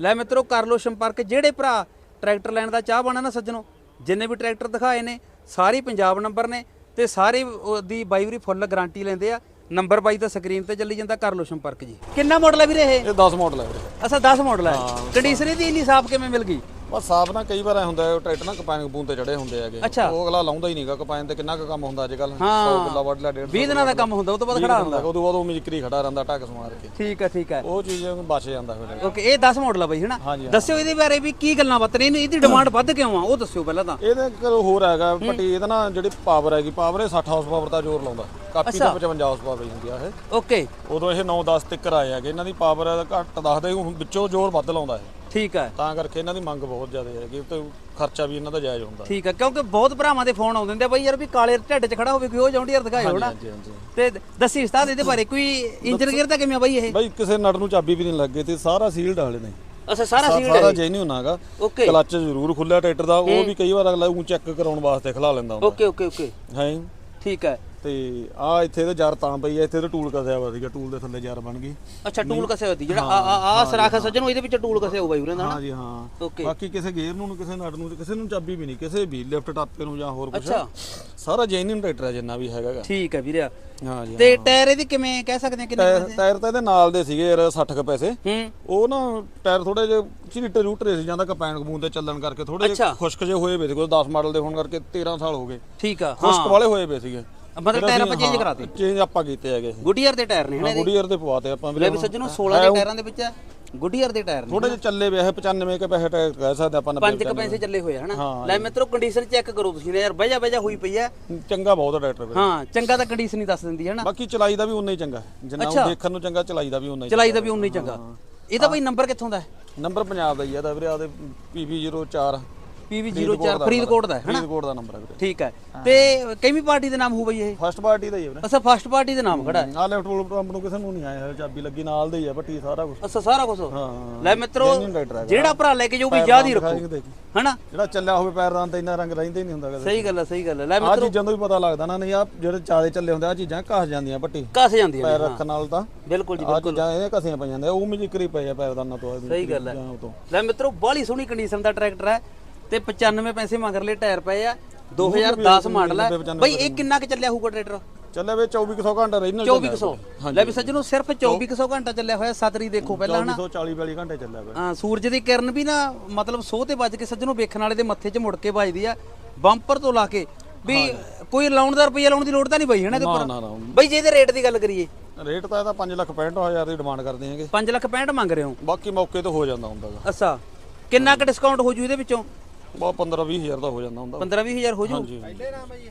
ਲੈ ਮਿੱਤਰੋ ਕਰ ਲਓ ਸੰਪਰਕ। ਜਿਹੜੇ ਭਰਾ ਟਰੈਕਟਰ ਲੈਣ ਦਾ ਚਾਹ ਬਣਾ ਨਾ ਸੱਜਣੋ ਜਿੰਨੇ ਵੀ ਟਰੈਕਟਰ ਦਿਖਾਏ ਨੇ ਸਾਰੇ ਪੰਜਾਬ ਨੰਬਰ ਨੇ ਤੇ ਸਾਰੇ ਦੀ ਬਾਈਵਰੀ ਫੁੱਲ ਗਾਰੰਟੀ ਲੈਂਦੇ ਆ। ਨੰਬਰ ਬਾਈ ਦਾ ਸਕਰੀਨ ਤੇ ਚੱਲੀ ਜਾਂਦਾ ਕਰ ਲਓ ਸੰਪਰਕ ਜੀ। ਕਿੰਨਾ ਮਾਡਲ ਹੈ ਵੀਰੇ ਇਹ? ਇਹ 10 ਮਾਡਲ ਹੈ ਵੀਰੇ। ਅਸਾ 10 ਮਾਡਲ ਹੈ। ਕੰਡੀਸ਼ਨ ਇਹਦੀ ਇੰਨੀ ਸਾਫ਼ ਕਿਵੇਂ ਮਿਲ ਗਈ? ਬਸ ਸਾਫ਼ ਨਾ ਕਈ ਵਾਰ ਐ ਹੁੰਦਾ ਹੈ ਉਹ ਟਰੈਕਟਰ ਨਾ ਕਪਾਇਨ ਕਪੂਨ ਤੇ ਚੜੇ ਹੁੰਦੇ ਹੈਗੇ। ਅੱਛਾ। ਉਹ ਅਗਲਾ ਲਾਉਂਦਾ ਹੀ ਨਹੀਂਗਾ ਕਪਾਇਨ ਤੇ ਕਿੰਨਾ ਕੁ ਕੰਮ ਹੁੰਦਾ ਅੱਜ ਕੱਲ 100 ਹਾਂ। ਕਿੱਲਾ ਵੱਢ ਲਿਆ 150 20 ਦਿਨਾਂ ਦਾ ਕੰਮ ਹੁੰਦਾ ਉਹ ਤੋਂ ਬਾਅਦ ਖੜਾ ਹੁੰਦਾ। ਉਦੋਂ ਬਾਅਦ ਉਹ ਮਿਜਕਰੀ ਖੜਾ ਰਹਿੰਦਾ ਢੱਕ ਸਮਾਰ ਕੇ। ਠੀਕ ਹੈ ਠੀਕ ਹੈ। ਉਹ ਚੀਜ਼ ਬਚ ਜਾਂਦਾ ਫਿਰ। ਓਕੇ ਇਹ 10 ਮਾਡਲ ਆ ਬਾਈ ਹਨਾ? ਹਾਂਜੀ, ਦੱਸਿਓ ਇਹਦੇ ਬਾਰੇ ਵੀ ਕੀ ਗੱਲਾਂ ਬਾਤਾਂ ਨੇ ਇਹਨੂੰ- ਇਹਦੀ ਡਿਮਾਂਡ ਵੱਧ ਕਿਉਂ ਆ ਉਹ ਦੱਸਿਓ ਪਹਿਲਾਂ ਤਾਂ। ਇਹਦੇ ਇੱਕ ਹੋਰ ਹੈਗਾ ਪੱਟੀ ਇਹਦਾ ਨਾ ਜਿਹੜੀ ਪਾਵਰ ਹੈਗੀ ਪਾਵਰ ਇਹ 60 ਹਾਰਸ ਪਾਵਰ ਦਾ ਜ਼ੋਰ ਲਾਉਂਦਾ। ਕਾਪੀ ਤੇ 55 ਹਾਰਸ ਪਾਵਰ ਹੁੰਦੀ ਆ ਇਹ। ਓਕੇ। ਉਦੋਂ ਇਹ 9 10 ਤਿੱਕਰ ਆਏ ਹੈਗੇ ਇਹਨਾਂ ਦੀ ਪਾਵਰ ਘੱਟ ਦੱਸਦੇ ਹੁਣ ਵਿੱਚੋਂ ਜ਼ੋਰ ਵੱਧ ਲਾਉਂਦਾ ਇਹ। ਠੀਕ ਹੈ ਤਾਂ ਕਰਕੇ ਇਹਨਾਂ ਦੀ ਮੰਗ ਬਹੁਤ ਜ਼ਿਆਦਾ ਹੈਗੀ ਤੇ ਖਰਚਾ ਵੀ ਇਹਨਾਂ ਦਾ ਜਾਇਜ਼ ਹੁੰਦਾ। ਠੀਕ ਹੈ ਕਿਉਂਕਿ ਬਹੁਤ ਭਰਾਵਾਂ ਦੇ ਫੋਨ ਆਉਂਦੇ ਆ ਬਾਈ ਯਾਰ ਵੀ ਕਾਲੇ ਢਿੱਡ 'ਚ ਖੜਾ ਹੋਵੇ ਕੋਈ ਉਹ ਜੌਂਡੀਅਰ ਦਿਖਾਇਓ ਨਾ ਹਾਂਜੀ ਹਾਂਜੀ। ਤੇ ਦੱਸੀ ਉਸਤਾਦ ਇਹਦੇ ਬਾਰੇ ਕੋਈ ਇੰਜਨ ਗੇਅਰ ਦਾ ਕਿਵੇਂ ਆ ਬਾਈ ਇਹ? ਬਾਈ ਕਿਸੇ ਨਟ ਨੂੰ ਚਾਬੀ ਵੀ ਨਹੀਂ ਲੱਗੇ ਤੇ ਸਾਰਾ ਸੀਲਡ ਵਾਲੇ ਨੇ ਅੱਛਾ ਸਾਰਾ ਸੀਲ ਸਾਰਾ ਜੈਨੂਨ ਹੈਗਾ ਓਕੇ। ਕਲੱਚ ਜ਼ਰੂਰ ਖੁੱਲਿਆ ਟਰੈਕਟਰ ਦਾ ਉਹ ਵੀ ਕਈ ਵਾਰ ਅਗਲਾ ਉਹ ਚੈੱਕ ਕਰਾਉਣ ਵਾਸਤੇ ਖਲਾ ਲੈਂਦਾ ਹੁੰਦਾ। Okay okay okay. ਹੈ? ਠੀਕ ਹੈ ਤੇ ਆ ਇੱਥੇ ਤੇ ਜਰ ਤਾਂ ਪਈ ਆ ਇੱਥੇ ਤੇ ਟੂਲ ਕਸਿਆ ਹੋਇਆ ਸੀਗਾ ਟੂਲ ਦੇ ਥੱਲੇ ਜਰ ਬਣ ਗਈ। ਅੱਛਾ ਟੂਲ ਕਸੇ ਹੋਦੀ ਜਿਹੜਾ ਆ ਆ ਆ ਸਰਾਖ ਸੱਜਣ ਇਹਦੇ ਵਿੱਚ ਟੂਲ ਕਸੇ ਹੋ ਬਾਈ ਉਰੇ ਦਾ ਨਾ ਹਾਂ ਜੀ ਹਾਂ। ਓਕੇ। ਬਾਕੀ ਕਿਸੇ ਗੇਅਰ ਨੂੰ ਕਿਸੇ ਨਟ ਨੂੰ ਕਿਸੇ ਨੂੰ ਚਾਬੀ ਵੀ ਨਹੀਂ ਕਿਸੇ ਵੀ ਲਿਫਟ ਟਾਪੇ ਨੂੰ ਜਾਂ ਹੋਰ ਕੁਝ ਅੱਛਾ। ਸਾਰਾ ਜੈਨੂਨ ਟਰੈਕਟਰ ਹੈ ਜਿੰਨਾ ਵੀ ਹੈਗਾ ਗਾ। ਠੀਕ ਹੈ ਵੀਰੇ ਹਾਂ ਜੀ ਤੇ ਟਾਇਰ ਇਹਦੀ ਕਿਵੇਂ ਕਹਿ ਸਕਦੇ ਆ ਕਿੰਨੇ ਟਾਇਰ ਟਾਇਰ ਤਾਂ ਇਹਦੇ ਨਾਲ ਦੇ ਸੀਗੇ ਯਾਰ 60 ਕੁ ਪੈਸੇ। ਹੂੰ। ਉਹ ਨਾ ਟਾਇਰ ਥੋੜੇ ਜਿਹਾ ਝੀਟੇ ਰੂਟਰੇ ਸੀ ਜਾਂਦਾ ਕਪੈਨ ਕਪੂਨ ਤੇ ਚੱਲਣ ਕਰਕੇ ਥੋੜੇ। ਜਿਹੇ ਖੁਸ਼ਕ ਜਿਹੇ ਹੋਏ ਵੇ ਸੀ ਕੋਈ 10 ਮਾਡਲ ਦੇ ਹੋਣ ਕਰਕੇ 13 ਸਾਲ ਹੋ ਗਏ। ਠੀਕ ਆ ਖੁਸ਼ਕ ਵਾਲੇ ਹੋਏ ਵੇ ਸੀਗੇ। ਮਤਲਬ ਟਾਇਰ ਆਪਾਂ ਚੇਂਜ ਕਰਾਤੇ। ਚੇਂਜ ਆਪਾਂ ਕੀਤੇ ਹੈਗੇ ਗੁੱਡੀਅਰ ਦੇ ਟਾਇਰ ਨੇ ਹਨਾ ਗੁੱਡੀਅਰ ਦੇ ਪਵਾਤੇ ਆਪਾਂ ਲੈ ਵੀ ਸੱਜਣੋ 16 ਦੇ ਟਾਇਰਾਂ ਦੇ ਵਿੱਚ ਹੈ ਗੁੱਡੀਅਰ ਦੇ ਟਾਇਰ ਨੇ ਥੋੜੇ ਜਿਹੇ ਚੱਲੇ ਵੇ ਇਹ 95 ਕੇ ਪੈਸੇ ਟਾਇਰ ਕਹਿ ਸਕਦੇ ਆਪਾਂ 90 ਪੰਜ ਕ ਪੈਸੇ ਚੱਲੇ ਹੋਏ ਹਨਾ? ਹਾਂ, ਲੈ ਮਿੱਤਰੋ ਕੰਡੀਸ਼ਨ ਚੈੱਕ ਕਰੋ ਤੁਸੀਂ ਨੇ ਯਾਰ ਬਹਿਜਾ ਬਹਿਜਾ ਹੋਈ ਪਈ ਹੈ ਚੰਗਾ ਬਹੁਤ ਹੈ ਟਰੈਕਟਰ। ਹਾਂ ਚੰਗਾ ਤਾਂ ਕੰਡੀਸ਼ਨ ਹੀ ਦੱਸ ਦਿੰਦੀ ਹੈ ਨਾ ਬਾਕੀ ਚਲਾਈ ਦਾ ਵੀ ਉਨਾ ਹੀ ਚੰਗਾ ਜਿੰਨਾ ਦੇਖਣ ਨੂੰ ਚੰਗਾ ਚਲਾਈ ਦਾ ਵੀ ਉਨਾ ਹੀ ਚਲਾਈ ਦਾ ਵੀ ਉਨਾ ਹੀ ਚੰਗਾ। ਇਹਦਾ ਬਈ ਨੰਬਰ ਕਿੱਥੋਂ ਦਾ ਹੈ? ਨੰਬਰ ਪੰਜਾਬ ਦਾ ਹੀ ਆ ਦਾ ਵੀਰੇ ਆਦੇ PV04 PV04 ਫਰੀਦਕੋਟ ਦਾ ਹੈ ਹਨਾ ਫਰੀਦਕੋਟ ਦਾ ਨੰਬਰ ਹੈ ਵੀਰੇ। ਠੀਕ ਹੈ। ਤੇ ਕਿੰਨੀ ਪਾਰਟੀ ਦੇ ਨਾਮ ਹੋਊ ਬਈ ਇਹ? ਫਸਟ ਪਾਰਟੀ ਦਾ ਹੀ ਹੈ ਵੀਰੇ। ਅੱਛਾ ਫਸਟ ਪਾਰਟੀ ਦੇ ਨਾਮ ਖੜਾ ਹੈ। ਆ ਲੈਫਟ ਬੋਲ ਪੰਪ ਨੂੰ ਕਿਸੇ ਨੂੰ ਨਹੀਂ ਆਇਆ ਚਾਬੀ ਲੱਗੀ ਨਾਲ ਦੇ ਹੀ ਆ ਪੱਟੀ ਸਾਰਾ ਕੁਝ ਅੱਛਾ ਸਾਰਾ ਕੁਝ ਹਾਂ। ਲੈ ਮਿੱਤਰੋ। ਜਿਹੜਾ ਭਰਾ ਲੈ ਕੇ ਜਾਊ ਵੀ ਯਾਦ ਹੀ ਰੱਖੋ। ਹਨਾ? ਜਿਹੜਾ ਚੱਲਿਆ ਹੋਵੇ ਪੈਰਦਾਨ ਤੇ ਇੰਨਾ ਰੰਗ ਰਹਿੰਦਾ ਹੀ ਨਹੀਂ ਹੁੰਦਾ ਕਦੇ। ਸਹੀ ਗੱਲ ਹੈ ਸਹੀ ਗੱਲ ਹੈ। ਲੈ ਆ ਮਿੱਤਰੋ ਚੀਜ਼ਾਂ ਤੋਂ ਵੀ ਪਤਾ ਲੱਗਦਾ ਨਾ ਨਹੀਂ ਆ ਜਿਹੜੇ ਚਾਦੇ ਚੱਲੇ ਹੁੰਦੇ ਆ ਚੀਜ਼ਾਂ ਘਸ ਜਾਂਦੀਆਂ ਪੱਟੀ ਕਾਸ ਜਾਂਦੀਆਂ ਪੈਰ ਰੱਖਣ ਨਾਲ ਤਾਂ। ਬਿਲਕੁਲ ਜੀ ਆ ਚੀਜ਼ਾਂ ਇਹ ਘਸੀਆਂ ਪਈਆਂ ਜਾਂਦੀਆਂ ਉਹ ਵੀ ਕਰੀ ਪਏ ਆ ਪੈਰਦਾਨਾਂ ਤੋਂ ਸਹੀ ਗੱਲ ਹੈ। ਜਾਂ ਲੈ ਮਿੱਤਰੋ ਬਾਹਲੀ ਸੋਹਣੀ ਕੰਡੀਸ਼ਨ ਦਾ ਟਰੈਕਟਰ ਹੈ। ਤੇ 95 ਪੈਸੇ ਮਗਰਲੇ ਟਾਇਰ ਪਏ ਆ। 2010 ਮਾਡਲ ਹੈ ਬਈ ਇਹ ਕਿੰਨਾ ਕੁ ਚੱਲਿਆ ਹੋਊਗਾ ਟਰੈਕਟਰ? ਚੱਲੇ ਵੇ 2400 ਘੰਟਾ ਰੀਜਨਲ 2400 ਲੈ ਵੀ ਸੱਜਣੋ ਸਿਰਫ 2400 ਘੰਟਾ ਚੱਲਿਆ ਹੋਇਆ ਸਤਰੀ ਦੇਖੋ ਪਹਿਲਾਂ ਹਨਾ 2440 ਵਾਲੀ ਘੰਟੇ ਚੱਲਿਆ ਵੇ ਹਾਂ, ਸੂਰਜ ਦੀ ਕਿਰਨ ਵੀ ਨਾ ਮਤਲਬ ਸੋਹ ਤੇ ਵੱਜ ਕੇ ਸੱਜਣੋਂ ਵੇਖਣ ਵਾਲੇ ਦੇ ਮੱਥੇ 'ਚ ਮੁੜ ਕੇ ਵੱਜਦੀ ਆ। ਬੰਪਰ ਤੋਂ ਲਾ ਕੇ ਵੀ ਕੋਈ ਲਾਉਣ ਦਾ ਰੁਪਈਆ ਲਾਉਣ ਦੀ ਲੋੜ ਤਾਂ ਨਹੀਂ ਬਈ ਹਨਾ ਨਾ ਨਾ ਬਈ ਜੇ ਇਹਦੇ ਰੇਟ ਦੀ ਗੱਲ ਕਰੀਏ। ਰੇਟ ਤਾਂ ਇਹਦਾ 5 ਲੱਖ 65000 ਦੀ ਡਿਮਾਂਡ ਕਰਦੇ ਹੈਗੇ। 5 ਲੱਖ 65 ਮੰਗ ਰਹੇ ਹੋ। ਬਾਕੀ ਮੌਕੇ ਤੇ ਹੋ ਜਾਂਦਾ ਹੁੰਦਾ ਗਾ। ਅੱਛਾ ਕਿੰਨਾ ਕੁ ਡਿਸਕਾਊਂਟ ਹੋ ਜੂ ਇਹਦੇ ਵਿੱਚੋਂ? ਬਾ 15 20000 ਦਾ ਹੋ ਜਾਂਦਾ ਹੁੰਦਾ। 15 20000 ਹੋ ਜੂ? ਹਾਂਜੀ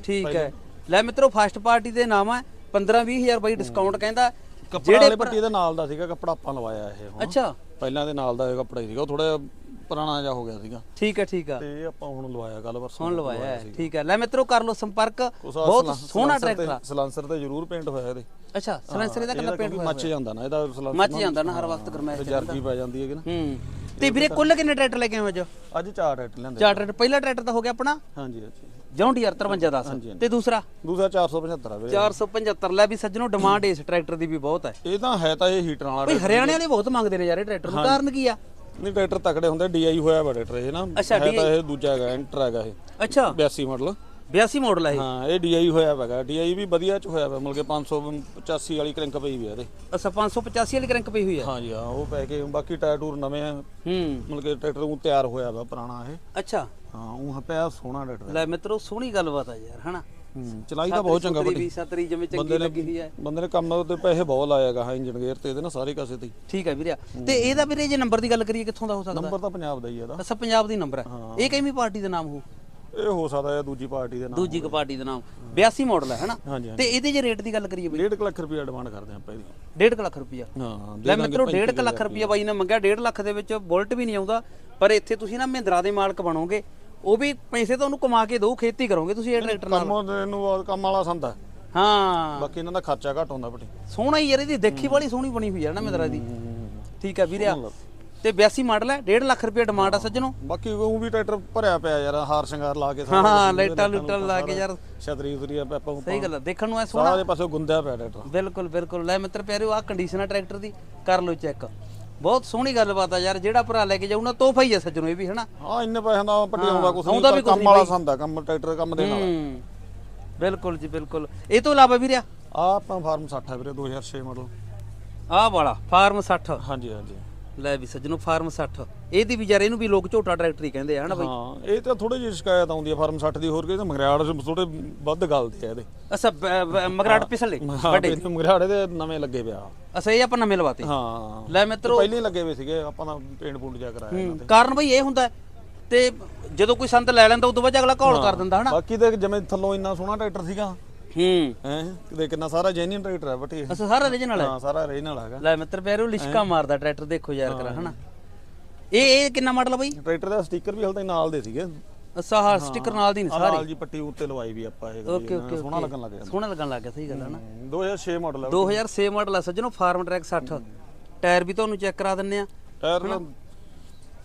ਠੀਕ ਹੈ। ਲੈ ਮਿੱਤਰੋ ਫਸਟ ਪਾਰਟੀ ਦੇ ਨਾਮ ਹੈ। 15 20000 ਬਾਈ ਡਿਸਕਾਊਂਟ ਕਹਿੰਦਾ। ਕੱਪੜਾ ਵਾਲੇ ਪੱਟੀ ਦੇ ਨਾਲ ਦਾ ਸੀਗਾ ਕੱਪੜਾ ਆਪਾਂ ਲਵਾਇਆ ਇਹ ਹੁਣ। ਅੱਛਾ। ਪਹਿਲਾਂ ਦੇ ਨਾਲ ਦਾ ਇਹ ਕੱਪੜਾ ਹੀ ਸੀਗਾ ਉਹ ਥੋੜਾ ਪੁਰਾਣਾ ਜਿਹਾ ਹੋ ਗਿਆ ਸੀਗਾ। ਠੀਕ ਹੈ ਠੀਕ ਆ। ਤੇ ਆਪਾਂ ਹੁਣ ਲਵਾਇਆ ਕੱਲ ਪਰਸੋਂ ਹੁਣ ਲਵਾਇਆ ਹੈ। ਠੀਕ ਹੈ ਲੈ ਮਿੱਤਰੋ ਕਰ ਲਓ ਸੰਪਰਕ। ਬਹੁਤ ਸੋਹਣਾ ਟਰੈਕਟਰ ਆ। ਸਲਾਂਸਰ ਤੇ ਜ਼ਰੂਰ ਪੇਂਟ ਹੋਇਆ ਇਹਦੇ। ਅੱਛਾ ਸਲੈਂਸਰ ਇਹਦਾ ਕੱਲਾ ਪੇਂਟ ਕਿਉਂਕਿ ਮੱਚ ਜਾਂਦਾ ਨਾ ਇਹਦਾ ਸਲਾਂਸਰ ਮੱਚ ਜਾਂਦਾ ਨਾ ਹਰ ਵਕਤ ਗਰਮੈਸ਼ ਚ ਜਰਜੀ ਪੈ ਜਾਂਦੀ ਹੈਗੀ ਨਾ? ਹੂੰ। ਤੇ ਵੀਰੇ ਕੁੱਲ ਕਿੰਨੇ ਟਰੈਕਟਰ ਲੈ ਕੇ ਆਏ ਹੋ ਅੱਜ? ਅੱਜ ਚਾਰ ਰੇਟ ਲੈਂਦੇ ਚਾਰ ਟਰੈਕਟਰ ਪਹਿਲਾ ਟਰੈਕਟਰ ਤਾਂ ਹੋ ਗਿਆ ਆਪਣਾ? ਹਾਂਜੀ ਹਾਂਜੀ। ਜੌਨ ਡੀਆਰ 5310 ਤੇ ਦੂਸਰਾ? ਦੂਸਰਾ 475 ਆ ਵੀਰੇ। 475 ਲੈ ਵੀ ਸੱਜਣੋ ਡਿਮਾਂਡ ਇਸ ਟਰੈਕਟਰ ਦੀ ਵੀ ਬਹੁਤ ਹੈ। ਇਹ ਤਾਂ ਹੈ ਤਾਂ ਇਹ ਹੀਟਰਾਂ ਵਾਲਾ ਬਈ ਹਰਿਆਣੇ ਵਾਲੇ ਬਹੁਤ ਮੰਗਦੇ ਨੇ ਯਾਰ ਇਹ ਟਰੈਕਟਰ ਨੂੰ। ਕਾਰਨ ਕੀ ਆ? ਨਹੀਂ ਟਰੈਕਟਰ ਤਕੜੇ ਹੁੰਦੇ ਡੀਆਈ ਹੋਇਆ ਵਾ ਟਰੈਕਟਰ ਇਹ ਨਾ। ਅੱਛਾ, ਹੈ ਤਾਂ ਇਹ ਦੂਜਾ ਹੈਗਾ ਐਂਟਰ ਹੈਗਾ ਇਹ। ਅੱਛਾ। 82 ਮਾਡਲ 82 ਮਾਡਲ ਹੈ ਹਾਂ ਇਹ ਡੀਆਈ ਹੋਇਆ ਹੈਗਾ ਡੀਆਈ ਵੀ ਵਧੀਆ ਚ ਹੋਇਆ ਵਾ ਮਤਲਬ ਕਿ 585 ਵਾਲੀ ਕ੍ਰਿੰਕ ਪਈ ਵੀ ਆ ਇਹਦੇ। ਅੱਛਾ 585 ਵਾਲੀ ਕ੍ਰੈਂਕ ਪਈ ਹੋਈ ਹੈ ਹਾਂਜੀ ਹਾਂ ਉਹ ਪੈ ਕੇ ਬਾਕੀ ਟਾਇਰ ਟੂਰ ਨਵੇਂ ਆ। ਹੂੰ। ਮਤਲਬ ਕਿ ਟਰੈਕਟਰ ਉਹ ਤਿਆਰ ਹੋਇਆ ਵਾ ਪੁਰਾਣਾ ਇਹ। ਅੱਛਾ। ਹਾਂ ਉਹ ਪਿਆ ਸੋਹਣਾ ਟਰੈਕਟਰ। ਲੈ ਮਿੱਤਰੋ ਸੋਹਣੀ ਗੱਲਬਾਤ ਆ ਯਾਰ ਹਨਾ? ਚਲਾਈ ਤਾਂ ਬਹੁਤ ਚੰਗਾ ਸਤਰੀ ਵੀ ਸਤਰੀ ਜਿਵੇਂ ਚੰਗੀ ਲੱਗੀ ਹੋਈ ਹੈ। ਬੰਦੇ ਨੇ ਕੰਮ ਤੇ ਪੈਸੇ ਬਹੁਤ ਲਾਇਆਗਾ ਹਾਂ ਇੰਜਨ ਗੇਅਰ ਤੇ ਇਹਦੇ ਨਾਲ ਸਾਰੇ ਕਾਸੇ ਤੇ ਹੀ। ਠੀਕ ਹੈ ਵੀਰੇ। ਤੇ ਇਹਦਾ ਵੀਰੇ ਜੇ ਨੰਬਰ ਦੀ ਗੱਲ ਕਰੀਏ ਕਿੱਥੋਂ ਦਾ ਹੋ ਸਕਦਾ? ਨੰਬਰ ਤਾਂ ਪੰਜਾਬ ਦਾ ਹੀ ਆ ਇਹਦਾ। ਅੱਛਾ ਪੰਜਾਬ ਦੀ ਨੰਬਰ ਹੈ। ਇਹ ਕਿੰਨੀ ਪਾਰਟੀ ਦਾ ਨਾਮ ਹੋ ਇਹ ਹੋ ਸਕਦਾ ਹੈ ਦੂਜੀ ਪਾਰਟੀ ਦੇ ਨਾਲ ਦੂਜੀ ਕ ਪਾਰਟੀ ਦਾ ਨਾਮ। 82 ਮਾਡਲ ਹੈ ਹਨਾ ਤੇ ਇਹਦੇ ਜੇ ਰੇਟ ਦੀ ਗੱਲ ਕਰੀਏ ਬਈ। 1.5 ਲੱਖ ਰੁਪਏ ਡਿਮਾਂਡ ਕਰਦੇ ਆਪਾਂ ਇਹਦੀ। 1.5 ਲੱਖ ਰੁਪਈਆ ਹਾਂ ਲੈ ਮਿੱਤਰੋ 1.5 ਲੱਖ ਰੁਪਈਆ ਬਾਈ ਨੇ ਮੰਗਿਆ 1.5 ਲੱਖ ਦੇ ਵਿੱਚ ਬੁਲਟ ਵੀ ਨਹੀਂ ਆਉਂਦਾ ਪਰ ਇੱਥੇ ਤੁਸੀਂ ਨਾ ਮਹਿੰਦਰਾ ਦੇ ਮਾਲਕ ਬਣੋਗੇ। ਉਹ ਵੀ ਪੈਸੇ ਤੁਹਾਨੂੰ ਕਮਾ ਕੇ ਦਊ ਖੇਤੀ ਕਰੋਗੇ ਤੁਸੀਂ ਇਹ ਟਰੈਕਟਰ ਨਾਲ। ਕੰਮ ਇਹਨੂੰ ਬਹੁਤ ਕੰਮ ਵਾਲਾ ਸੰਦ ਹਾਂ। ਬਾਕੀ ਇਹਨਾਂ ਦਾ ਖਰਚਾ ਘੱਟ ਹੁੰਦਾ ਬਟੀ ਸੋਹਣਾ ਹੀ ਯਾਰ ਇਹਦੀ ਦੇਖੀ ਵਾਲੀ ਸੋਹਣੀ ਬਣੀ ਹੋਈ ਹੈ ਨਾ ਮਹਿੰਦਰਾ ਦੀ। ਠੀਕ ਹੈ ਵੀਰੇ ਤੇ 82 ਮਾਡਲ ਹੈ 1.5 ਲੱਖ ਰੁਪਏ ਡਿਮਾਂਡ ਆ ਸੱਜਣੋ। ਬਾਕੀ ਉਹ ਵੀ ਟਰੈਕਟਰ ਭਰਿਆ ਪਿਆ ਯਾਰ ਹਾਰ ਸ਼ਿੰਗਾਰ ਲਾ ਕੇ ਹਾਂ ਹਾਂ ਲਾਈਟਾਂ ਲੁੱਟਾਂ ਲਾ ਕੇ ਯਾਰ। ਛਤਰੀ ਉਤਰੀ ਆਪਾਂ ਸਹੀ ਗੱਲ ਦੇਖਣ ਨੂੰ ਐ ਸੋਹਣਾ। ਸਾਰੇ ਪਾਸੇ ਗੁੰਦਿਆ ਪਿਆ ਟਰੈਕਟਰ। ਬਿਲਕੁਲ ਬਿਲਕੁਲ। ਲੈ ਮਿੱਤਰ ਪਿਆਰਿਓ ਆ ਕੰਡੀਸ਼ਨ ਆ ਟਰੈਕਟਰ ਦੀ। ਕਰ ਲਓ ਚੈੱਕ। ਬਹੁਤ ਸੋਹਣੀ ਗੱਲਬਾਤ ਆ ਯਾਰ ਜਿਹੜਾ ਭਰਾ ਲੈ ਕੇ ਜਾਊ ਨਾ ਤੋਹਫਾ ਹੀ ਆ ਸੱਜਣੋ ਇਹ ਵੀ ਹਨਾ? ਹਾਂ ਇੰਨੇ ਪੈਸਿਆਂ ਦਾ ਪੱਟੀ ਆਉਂਦਾ ਕੁਛ ਆਉਂਦਾ ਵੀ ਨਹੀਂ ਕੁਛ ਕੰਮ ਵਾਲਾ ਸੰਦ ਕੰਮ ਟਰੈਕਟਰ ਕੰਮ ਦੇਣ ਵਾਲਾ। ਹੂੰ ਬਿਲਕੁਲ ਜੀ ਬਿਲਕੁਲ। ਇਹ ਤੋਂ ਇਲਾਵਾ ਵੀਰਿਆ ਆ ਆਪਣਾ ਫਾਰਮ 60 ਹੈ ਵੀਰੇ 2006 ਮਾਡਲ ਆਹ ਵਾਲਾ ਫਾਰਮ 60 ਹਾਂਜੀ ਹਾਂਜੀ। ਲੈ ਵੀ ਸੱਜਣੋ ਫਾਰਮ 60 ਇਹਦੀ ਵੀ ਯਾਰ ਇਹਨੂੰ ਵੀ ਲੋਕ ਝੋਟਾ ਟਰੈਕਟਰ ਹੀ ਕਹਿੰਦੇ ਆ ਹਨਾ ਬਈ? ਹਾਂ ਇਹ ਤਾਂ ਥੋੜੀ ਜਿਹੀ ਸ਼ਿਕਾਇਤ ਆਉਂਦੀ ਹੈ ਫਾਰਮ 60 ਦੀ ਹੋਰ ਕਿ ਮਗਰਾੜ ਥੋੜੇ ਵੱਧ ਗਲਦੇ ਆ ਇਹਦੇ। ਅੱਛਾ ਬ- ਬ- ਮਗਰਾਟ ਹਾਂ ਵੱਡੇ ਮਗਰਾੜੇ ਦੇ ਨਵੇਂ ਲੱਗੇ ਪਿਆ। ਅੱਛਾ ਇਹ ਆਪਾਂ ਨਵੇਂ ਲਵਾਤੇ। ਹਾਂ। ਲੈ ਮਿੱਤਰੋ। ਪਹਿਲਾਂ ਹੀ ਲੱਗੇ ਹੋਏ ਸੀਗੇ ਆਪਾਂ ਤਾਂ ਪੇਂਟ ਪੂੰਟ ਜਾ ਕਰਾਇਆ ਇਹਨਾਂ ਹੂੰ, ਕਾਰਨ ਬਈ ਇਹ ਹੁੰਦਾ ਹੈ, ਤੇ ਜਦੋਂ ਕੋਈ ਸੰਦ ਲੈ ਲੈਂਦਾ ਉਦੋਂ ਬਾਅਦ ਅਗਲਾ ਕਾਲ ਕਰ ਦਿੰਦਾ ਹਨਾ? ਬਾਕੀ ਤੇ ਜਿਵੇਂ ਥੱਲੋਂ ਇੰਨਾ ਸੋਹਣਾ ਟਰੈਕਟਰ ਸੀਗਾ ਹੂੰ। ਹੈ? ਕਿਤੇ ਕਿੰਨਾ ਸਾਰਾ ਜੈਨੂਇਨ ਟਰੈਕਟਰ ਹੈ ਬਟ। ਇਹ ਅੱਛਾ ਸਾਰਾ original ਹੈ? ਹਾਂ ਸਾਰਾ ਰੀਜਨਲ ਹੈਗਾ। ਲੈ ਮਿੱਤਰ ਪਿਆਰੋ ਲਿਸ਼ਕਾ ਮਾਰਦਾ ਟਰੈਕਟਰ ਦੇਖੋ ਯਾਰ ਕਰਾ ਹਨਾ। ਇਹ ਇਹ ਕਿੰਨਾ ਮਾਡਲ ਆ ਬਈ? ਟਰੈਕਟਰ ਦਾ ਸਟicker ਵੀ ਹਲ ਤਾਂ ਨਾਲ ਦੇ ਸੀਗੇ। ਅੱਛਾ ਹਾਂ ਸਟicker ਨਾਲ ਦੀ ਨਹੀਂ ਸਾਰੀ? ਨਾਲ ਜੀ ਪੱਟੀ ਉੱਤੇ ਲਵਾਈ ਵੀ ਆਪਾਂ ਇਹ ਓਕੇ ਓਕੇ ਸੋਹਣਾ ਲੱਗਣ ਲੱਗ ਗਿਆ। ਸੋਹਣਾ ਲੱਗਣ ਲੱਗ ਗਿਆ ਸਹੀ ਗੱਲ ਹੈ ਨਾ। 2006 ਮਾਡਲ ਹੈ 2006 ਮਾਡਲ ਆ ਸੱਜਣੋ ਫਾਰਮ ਟਰੈਕ 60 ਟਾਇਰ ਵੀ ਤੁਹਾਨੂੰ ਚੈੱਕ ਕਰਾ ਦਿੰਨੇ ਆ। ਟਾਇਰ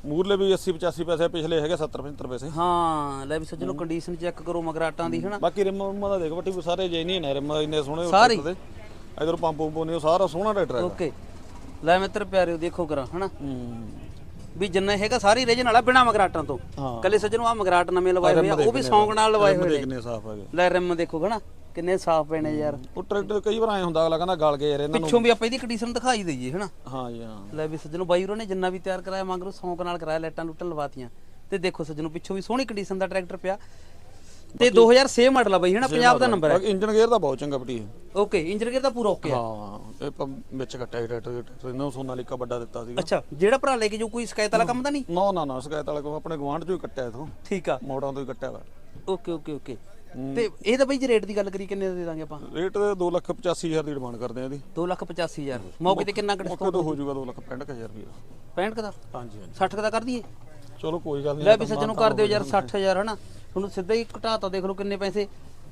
ਮੂਰਲੇ ਵੀ 80 85 ਪੈਸੇ ਪਿਛਲੇ ਹੈਗੇ 70 75 ਪੈਸੇ। ਹਾਂ ਲੈ ਵੀ ਸੱਜਣੋ ਕੰਡੀਸ਼ਨ ਚੈੱਕ ਕਰੋ ਮਗਰਾਟਾਂ ਦੀ ਹਨਾ? ਬਾਕੀ ਰਿਮ ਰੁਮਾਂ ਦਾ ਦੇਖ ਬੱਟੀ ਸਾਰੇ ਜੈਨੂਇਨ ਹੈ ਰਿਮ ਇੰਨੇ ਸੋਹਣੇ ਸਾਰੀ? ਇਧਰ ਪੰਪ ਪੰਪ ਨੇ ਸਾਰਾ ਸੋਹਣਾ ਟਰੈਕਟਰ ਓਕੇ। ਲੈ ਮਿੱਤਰ ਪਿਆਰਿਓ ਦੇਖੋ ਕਰਾ ਹਨਾ? ਹੂੰ। ਵੀ ਜਿੰਨਾ ਹੈਗਾ ਸਾਰੀ ਰੀਜਨ ਵਾਲਾ ਬਿਨਾ ਮਗਰਾਟਾਂ ਤੋਂ। ਹਾਂ। ਕੱਲੇ ਸੱਜਣੋ ਆ ਮਗਰਾਟ ਨਵੇਂ ਲਵਾਏ ਹੋਏ ਆ ਉਹ ਵੀ ਸੌਂਗ ਨਾਲ ਲਵਾਏ ਹੋਏ ਨੇ। ਸਾਫ਼ ਹੈਗੇ। ਲੈ ਰਿਮ ਦੇਖੋ ਹਨਾ ਕਿੰਨੇ ਸਾਫ਼ ਪਏ ਨੇ ਯਾਰ। ਉਹ ਟਰੈਕਟਰ ਕਈ ਵਾਰ ਐ ਹੁੰਦਾ ਅਗਲਾ ਕਹਿੰਦਾ ਗਲ ਗਏ ਯਾਰ ਇਹਨਾਂ ਨੂੰ ਪਿੱਛੋਂ ਵੀ ਆਪਾਂ ਇਹਦੀ ਕੰਡੀਸ਼ਨ ਦਿਖਾਈ ਦਈਏ ਹਨਾ। ਹਾਂ ਜੀ ਹਾਂ। ਲੈ ਵੀ ਸੱਜਣੋ ਬਾਈ ਹੋਰਾਂ ਨੇ ਜਿੰਨਾ ਵੀ ਤਿਆਰ ਕਰਾਇਆ ਮੰਗਰੋ ਸੌਂਕ ਨਾਲ ਕਰਾਇਆ ਲਾਈਟਾਂ ਲੁੱਟਾਂ ਲਵਾਤੀਆਂ। ਤੇ ਦੇਖੋ ਸੱਜਣੋ ਪਿੱਛੋਂ ਵੀ ਸੋਹਣੀ ਕੰਡੀਸ਼ਨ ਦਾ ਟਰੈਕਟਰ ਪਿਆ। ਤੇ 2006 ਮਾਡਲ ਆ ਬਾਈ ਹਨਾ? ਪੰਜਾਬ ਦਾ ਨੰਬਰ ਹੈ। ਇੰਜਨ ਗੇਅਰ ਦਾ ਬਹੁਤ ਚੰਗਾ ਪਟੀ ਹੈ। ਓਕੇ ਇੰਜਨ ਗੇਅਰ ਦਾ ਪੂਰਾ ਓਕੇ ਆ। ਹਾਂ ਇਹ ਆਪਾਂ ਵਿੱਚ ਕੱਟਿਆ ਸੀ ਟਰੈਕਟਰ ਟਰੈਕਟਰ ਇਹਨਾਂ ਨੂੰ ਸੋਨਾਲੀਕਾ ਵੱਡਾ ਦਿੱਤਾ ਸੀਗਾ। ਅੱਛਾ ਜਿਹੜਾ ਭਰਾ ਲੈ ਕੇ ਜੋ ਕੋਈ ਸ਼ਿਕਾਇਤ ਵਾਲਾ ਕੰਮ ਤਾਂ ਨਹੀਂ? ਨਾ ਨਾ ਨਾ ਸ਼ਿਕਾਇਤ ਵਾਲਾ ਕੋ ਆਪਣੇ ਗਵਾਂਢ ਚੋਂ ਹੀ ਕੱਟਿਆ ਇਥੋਂ। ਠੀਕ ਆ। ਮੋੜਾਂ ਤੋਂ ਹੀ ਕੱਟਿਆ ਵਾ। ਓਕੇ ਓਕੇ ਓਕੇ ਤੇ ਇਹ ਤਾਂ ਬਾਈ ਜੇ ਰੇਟ ਦੀ ਗੱਲ ਕਰੀ ਕਿੰਨੇ ਦਾ ਦੇ ਦਾਂਗੇ ਆਪਾਂ? ਰੇਟ 285000 ਦੀ ਡਿਮਾਂਡ ਕਰਦੇ ਆ ਇਹਦੀ। 285000 ਮੌਕੇ ਤੇ ਕਿੰਨਾ ਕੁ ਮੌਕੇ ਤੋਂ ਹੋ ਜਾਊਗਾ 265000 ਰੁਪਏ 65 ਦਾ? ਹਾਂਜੀ ਹਾਂਜੀ। 60 ਦਾ ਕਰ ਦਈਏ? ਚਲੋ ਕੋਈ ਗੱਲ ਨਹੀਂ ਲੈ ਵੀ ਸੱਜਣੋਂ ਕਰ ਦਿਓ ਯਾਰ 60000 ਹਨਾ? ਤੁਹਾਨੂੰ ਸਿੱਧਾ ਹੀ ਘਟਾਤਾ ਦੇਖ ਲਓ ਕਿੰਨੇ ਪੈਸੇ।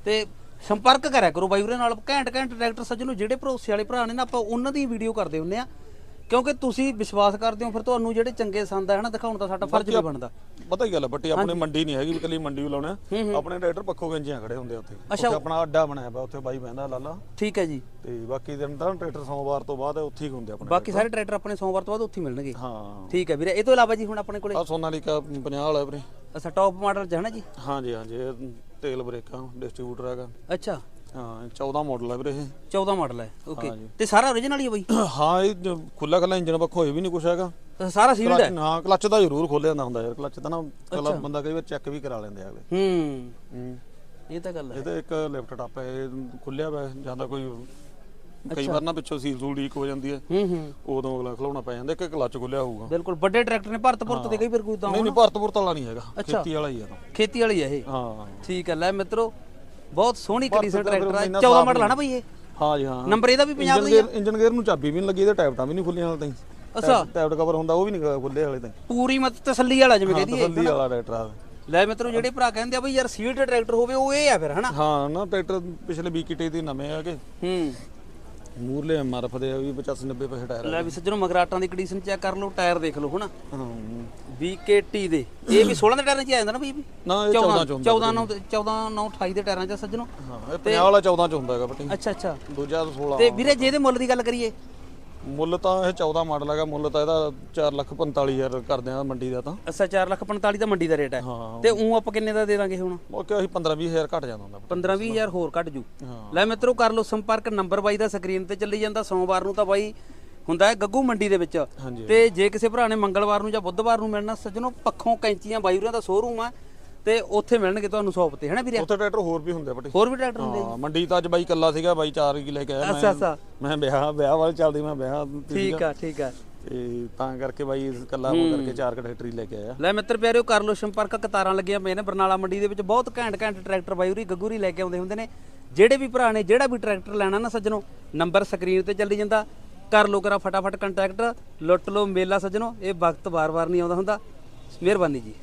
ਤੇ ਸੰਪਰਕ ਕਰਿਆ ਕਰੋ ਬਾਈ ਵੀਰੇ ਨਾਲ ਘੈਂਟ ਘੈਂਟ ਟਰੈਕਟਰ ਸੱਜਣੋਂ ਜਿਹੜੇ ਭਰੋਸੇ ਵਾਲੇ ਭਰਾ ਨੇ ਨਾ ਆਪਾਂ ਉਹਨਾਂ ਦੀ ਵੀਡੀਓ ਕਰਦੇ ਹੁੰਨੇ ਆ। ਕਿਉਂਕਿ ਤੁਸੀਂ ਵਿਸ਼ਵਾਸ ਕਰਦੇ ਹੋ ਫਿਰ ਤੁਹਾਨੂੰ ਜਿਹੜੇ ਚੰਗੇ ਸੰਦ ਆ ਹਨਾ ਦਿਖਾਉਣ ਦਾ ਸਾਡਾ ਫਰਜ਼ ਵੀ ਬਣਦਾ। ਪਤਾ ਹੀ ਗੱਲ ਬੱਟੀ ਆਪਣੇ ਮੰਡੀ ਨਹੀਂ ਹੈਗੀ ਵੀ ਕੱਲੀ ਮੰਡੀ ਲਾਉਣਾ ਆਪਣੇ ਟਰੈਕਟਰ ਪੱਖੋ ਗੰਜੀਆਂ ਖੜੇ ਹੁੰਦੇ ਉੱਥੇ। ਉੱਥੇ ਆਪਣਾ ਅੱਡਾ ਬਣਾਇਆ ਵਾ ਉੱਥੇ ਬਾਈ ਬਹਿੰਦਾ ਲਾਲਾ। ਠੀਕ ਹੈ ਜੀ। ਤੇ ਬਾਕੀ ਦਿਨ ਤਾਂ ਟਰੈਕਟਰ ਸੋਮਵਾਰ ਤੋਂ ਬਾਅਦ ਉੱਥੇ ਹੀ ਹੁੰਦੇ ਆਪਣੇ ਬਾਕੀ ਸਾਰੇ ਟਰੈਕਟਰ ਆਪਣੇ ਸੋਮਵਾਰ ਤੋਂ ਬਾਅਦ ਉੱਥੇ ਮਿਲਣਗੇ। ਹਾਂ। ਠੀਕ ਹੈ ਵੀਰੇ ਇਹ ਤੋਂ ਇਲਾਵਾ ਜੀ ਹੁਣ ਆਪਣੇ ਕੋਲੇ ਆ ਸੋਨਾਲੀਕਾ 50 ਵਾਲਾ ਵੀਰੇ। ਅੱਛਾ ਟੌਪ ਮਾਡਲ ਚ ਹੈ ਨਾ ਜੀ? ਹਾਂਜੀ ਹਾਂਜੀ ਇਹ ਤੇਲ ਬ੍ਰੇਕਾਂ ਡਿਸਟ੍ਰੀਬਿਊਟਰ ਹੈਗਾ। ਅੱਛਾ। ਹਾਂ 14 ਮਾਡਲ ਹੈ ਵੀਰੇ ਇਹ। 14 ਮਾਡਲ ਹੈ ਓਕੇ। ਤੇ ਸਾਰਾ origignal ਹੀ ਹੈ ਬਾਈ? [coughs] ਹਾਂ ਇਹ ਖੁੱਲਾ ਖੁੱਲਾ ਇੰਜਨ ਪੱਖੋਂ ਇਹ ਵੀ ਨਹੀਂ ਕੁਛ ਹੈਗਾ। ਸਾਰਾ ਸੀਲਡ ਹੈ? ਕਲੱਚ ਹਾਂ ਕਲੱਚ ਦਾ ਜ਼ਰੂਰ ਖੋਲਿਆ ਜਾਂਦਾ ਹੁੰਦਾ ਯਾਰ ਕਲੱਚ ਤਾਂ ਨਾ ਬੰਦਾ ਕਈ ਵਾਰ ਚੈੱਕ ਵੀ ਕਰਾ ਲੈਂਦੇ ਆ ਅਗਲੇ। ਹੂੰ। ਇਹ ਤਾਂ ਗੱਲ ਹੈ। ਇਹ ਤਾਂ ਇੱਕ ਲੈਫਟ ਟਾਪ ਹੈ ਇਹ ਖੁੱਲਿਆ ਵਾ ਜਾਂਦਾ ਕੋਈ ਕਈ ਵਾਰ ਨਾ ਪਿੱਛੋਂ ਸੀਲ ਸੂਲ ਲੀਕ ਹੋ ਜਾਂਦੀ ਹੈ। ਹੂੰ ਹੂੰ। ਉਦੋਂ ਅਗਲਾ ਖਲਾਉਣਾ ਪੈ ਜਾਂਦਾ ਇੱਕ ਕਲੱਚ ਖੁੱਲਿਆ ਹੋਊਗਾ। ਬਿਲਕੁਲ ਵੱਡੇ ਟਰੈਕਟਰ ਨੇ ਭਰਤ ਭੁਰਤ ਤੇ ਕਈ ਵਾਰ ਕੋਈ ਤਾਂ ਨਹੀਂ ਨਹੀਂ ਭਰਤ ਭੁਰਤ ਵਾਲਾ ਨਹੀਂ ਹੈਗਾ ਖੇਤੀ ਵਾਲਾ ਹੀ ਆ ਤਾਂ। ਖੇਤੀ ਵਾਲੀ ਹੈ ਇਹ? ਹਾਂ। ਠੀਕ ਹੈ ਲੈ ਮਿੱਤਰੋ ਬਹੁਤ ਸੋਹਣੀ ਕੰਡੀਸ਼ਨ ਟਰੈਕਟਰ ਹੈ ਇੰਨਾ 14 ਸਾਫ਼ ਮਾਡਲ ਹੈ ਨਾ ਬਈ ਇਹ? ਹਾਂ ਜੀ ਹਾਂ। ਨੰਬਰ ਇਹਦਾ ਵੀ ਪੰਜਾਬ ਦਾ ਹੀ ਇੰਜਨ ਗੇਅਰ ਇੰਜਨ ਗੇਅਰ ਨੂੰ ਚਾਬੀ ਵੀ ਨਹੀਂ ਲੱਗੀ ਇਹਦੇ ਟਾਇਪਟਾਂ ਵੀ ਨਹੀਂ ਖੁੱਲੀਆਂ ਹਾਲ ਤਾਈਂ। ਅੱਛਾ। ਟਾਇਪਟ ਕਵਰ ਹੁੰਦਾ ਉਹ ਵੀ ਨਹੀਂ ਖੁੱਲੇ ਹਾਲੇ ਤਾਈਂ। ਪੂਰੀ ਮਤ ਤਸੱਲੀ ਵਾਲਾ ਜਿਵੇਂ ਹਾਂ ਕਹਦੀ ਤਸੱਲੀ ਵਾਲਾ ਟਰੈਕਟਰ ਆ। ਲੈ ਮਿੱਤਰੋ ਜਿਹੜੇ ਭਰਾ ਕਹਿੰਦੇ ਆ ਬਈ ਯਾਰ ਸੀਟ ਟਰੈਕਟਰ ਹੋਵੇ ਉਹ ਇਹ ਆ ਫਿਰ ਹਨਾ? ਹਾਂ ਨਾ ਟਰੈਕਟਰ ਪਿਛਲੇ 20 ਕਿਟੇ ਦੇ ਨਵੇਂ ਹੈਗੇ ਹੂੰ। ਮੂਰਲੇ ਐਮਆਰਐਫ ਦੇ ਆ ਵੀ 85 90 ਪੈਸੇ ਟਾਇਰ ਲੈ ਵੀ ਸੱਜਣੋ ਮਗਰਾਟਾਂ ਦੀ ਕੰਡੀਸ਼ਨ ਚੈੱਕ ਕਰ ਲਓ ਟਾਇਰ ਦੇਖ ਲਓ ਹਨਾ? ਹਾਂ। ਦੇ। ਇਹ ਵੀ 16 ਦੇ ਟਾਇਰਾਂ 'ਚ ਆ ਜਾਂਦਾ ਨਾ ਬਈ ਨਾ ਇਹ 14 ਚ ਹੁੰਦਾ 14 9 14 9 28 ਦੇ ਟਾਇਰਾਂ 'ਚ ਸੱਜਣੋ। ਹਾਂ ਇਹ 50 ਵਾਲਾ 14 ਚ ਹੁੰਦਾ ਹੈਗਾ ਬਟੀ ਅੱਛਾ ਅੱਛਾ। ਦੂਜਾ 16 ਤੇ ਵੀਰੇ ਜੇ ਇਹਦੇ ਮੁੱਲ ਦੀ ਗੱਲ ਕਰੀਏ ਮੁੱਲ ਤਾਂ ਇਹ 14 ਮਾਡਲ ਹੈਗਾ ਮੁੱਲ ਤਾਂ ਇਹਦਾ 4 ਲੱਖ 45000 ਕਰਦੇ ਆ ਮੰਡੀ ਦਾ ਤਾਂ। ਅੱਛਾ 4 ਲੱਖ 45 ਦਾ ਮੰਡੀ ਦਾ ਰੇਟ ਹੈ। ਹਾਂ। ਤੇ ਉਹ ਆਪਾਂ ਕਿੰਨੇ ਦਾ ਦੇ ਦਾਂਗੇ ਹੁਣ? ਉਹ ਕਿ ਅਸੀਂ 15 20000 ਘਟ ਜਾਂਦਾ ਹੁੰਦਾ। 15 20000 ਹੋਰ ਘੱਟ ਜੂ। ਹਾਂ। ਲੈ ਮਿੱਤਰੋ ਕਰ ਲਓ ਸੰਪਰਕ ਨੰਬਰ ਬਾਈ ਦਾ ਸਕਰੀਨ ਤੇ ਚੱਲੀ ਜਾਂਦਾ। ਸੋਮਵਾਰ ਨੂੰ ਤਾਂ ਬਾਈ ਹੁੰਦਾ ਹੈ ਗੱਗੂ ਮੰਡੀ ਦੇ ਵਿੱਚ। ਹਾਂਜੀ। ਤੇ ਜੇ ਕਿਸੇ ਭਰਾ ਨੇ ਮੰਗਲਵਾਰ ਨੂੰ ਜਾਂ ਬੁੱਧਵਾਰ ਨੂੰ ਮਿਲਣਾ ਸੱਜਣੋ ਪੱਖੋਂ ਕੈਂਚੀਆਂ ਬਾਈ ਹੋਰਾਂ ਦਾ ਸ਼ੋਰੂਮ ਆ। ਤੇ ਉੱਥੇ ਮਿਲਣਗੇ ਤੁਹਾਨੂੰ ਸ਼ੌਪ ਤੇ ਹੈਨਾ ਵੀਰੇ? ਉੱਥੇ ਟਰੈਕਟਰ ਹੋਰ ਵੀ ਹੁੰਦੇ ਆ ਬਟੀ ਹੋਰ ਵੀ ਟਰੈਕਟਰ ਹੁੰਦੇ ਹਾਂ ਮੰਡੀ ਤਾਂ ਅੱਜ ਬਾਈ ਕੱਲਾ ਸੀਗਾ ਬਾਈ 4 ਕੀ ਲੈ ਕੇ ਆਇਆ ਅੱਛਾ ਅੱਛਾ। ਮੈਂ ਵਿਆਹ ਵਿਆਹ ਵਾਲੇ ਚੱਲਦੀ ਮੈਂ ਵਿਆਹ ਠੀਕ ਆ ਠੀਕ ਆ। ਤੇ ਤਾਂ ਕਰਕੇ ਬਾਈ ਕੱਲਾ ਹੋ ਕਰਕੇ 4 ਟਰੈਕਟਰ ਹੀ ਲੈ ਕੇ ਆਇਆ। ਲੈ ਮਿੱਤਰ ਪਿਆਰਿਓ ਕਰ ਲਓ ਸੰਪਰਕ ਕਤਾਰਾਂ ਲੱਗੀਆਂ ਪਈਆਂ ਨੇ ਬਰਨਾਲਾ ਮੰਡੀ ਦੇ ਵਿੱਚ। ਬਹੁਤ ਘੈਂਟ ਘੈਂਟ ਟਰੈਕਟਰ ਬਾਈ ਹੋਰੀ ਗੱਗੂਰੀ ਲੈ ਕੇ ਆਉਂਦੇ ਹੁੰਦੇ ਨੇ। ਜਿਹੜੇ ਵੀ ਭਰਾ ਨੇ ਜਿਹੜਾ ਵੀ ਟਰੈਕਟਰ ਲੈਣਾ ਨਾ ਸੱਜਣੋ ਨੰਬਰ ਸਕਰੀਨ ਤੇ ਚੱਲੀ ਜਾਂਦਾ। ਕਰ ਲੋ ਕਰਾ ਫਟਾਫਟ ਕੰਟੈਕਟ। ਲੁੱਟ ਲੋ ਮੇਲਾ ਸੱਜਣੋ ਇਹ ਵਕਤ ਵਾਰ-ਵਾਰ ਨਹੀਂ ਆਉਂਦਾ ਹੁੰਦਾ। ਮਿਹਰਬਾਨੀ ਜੀ।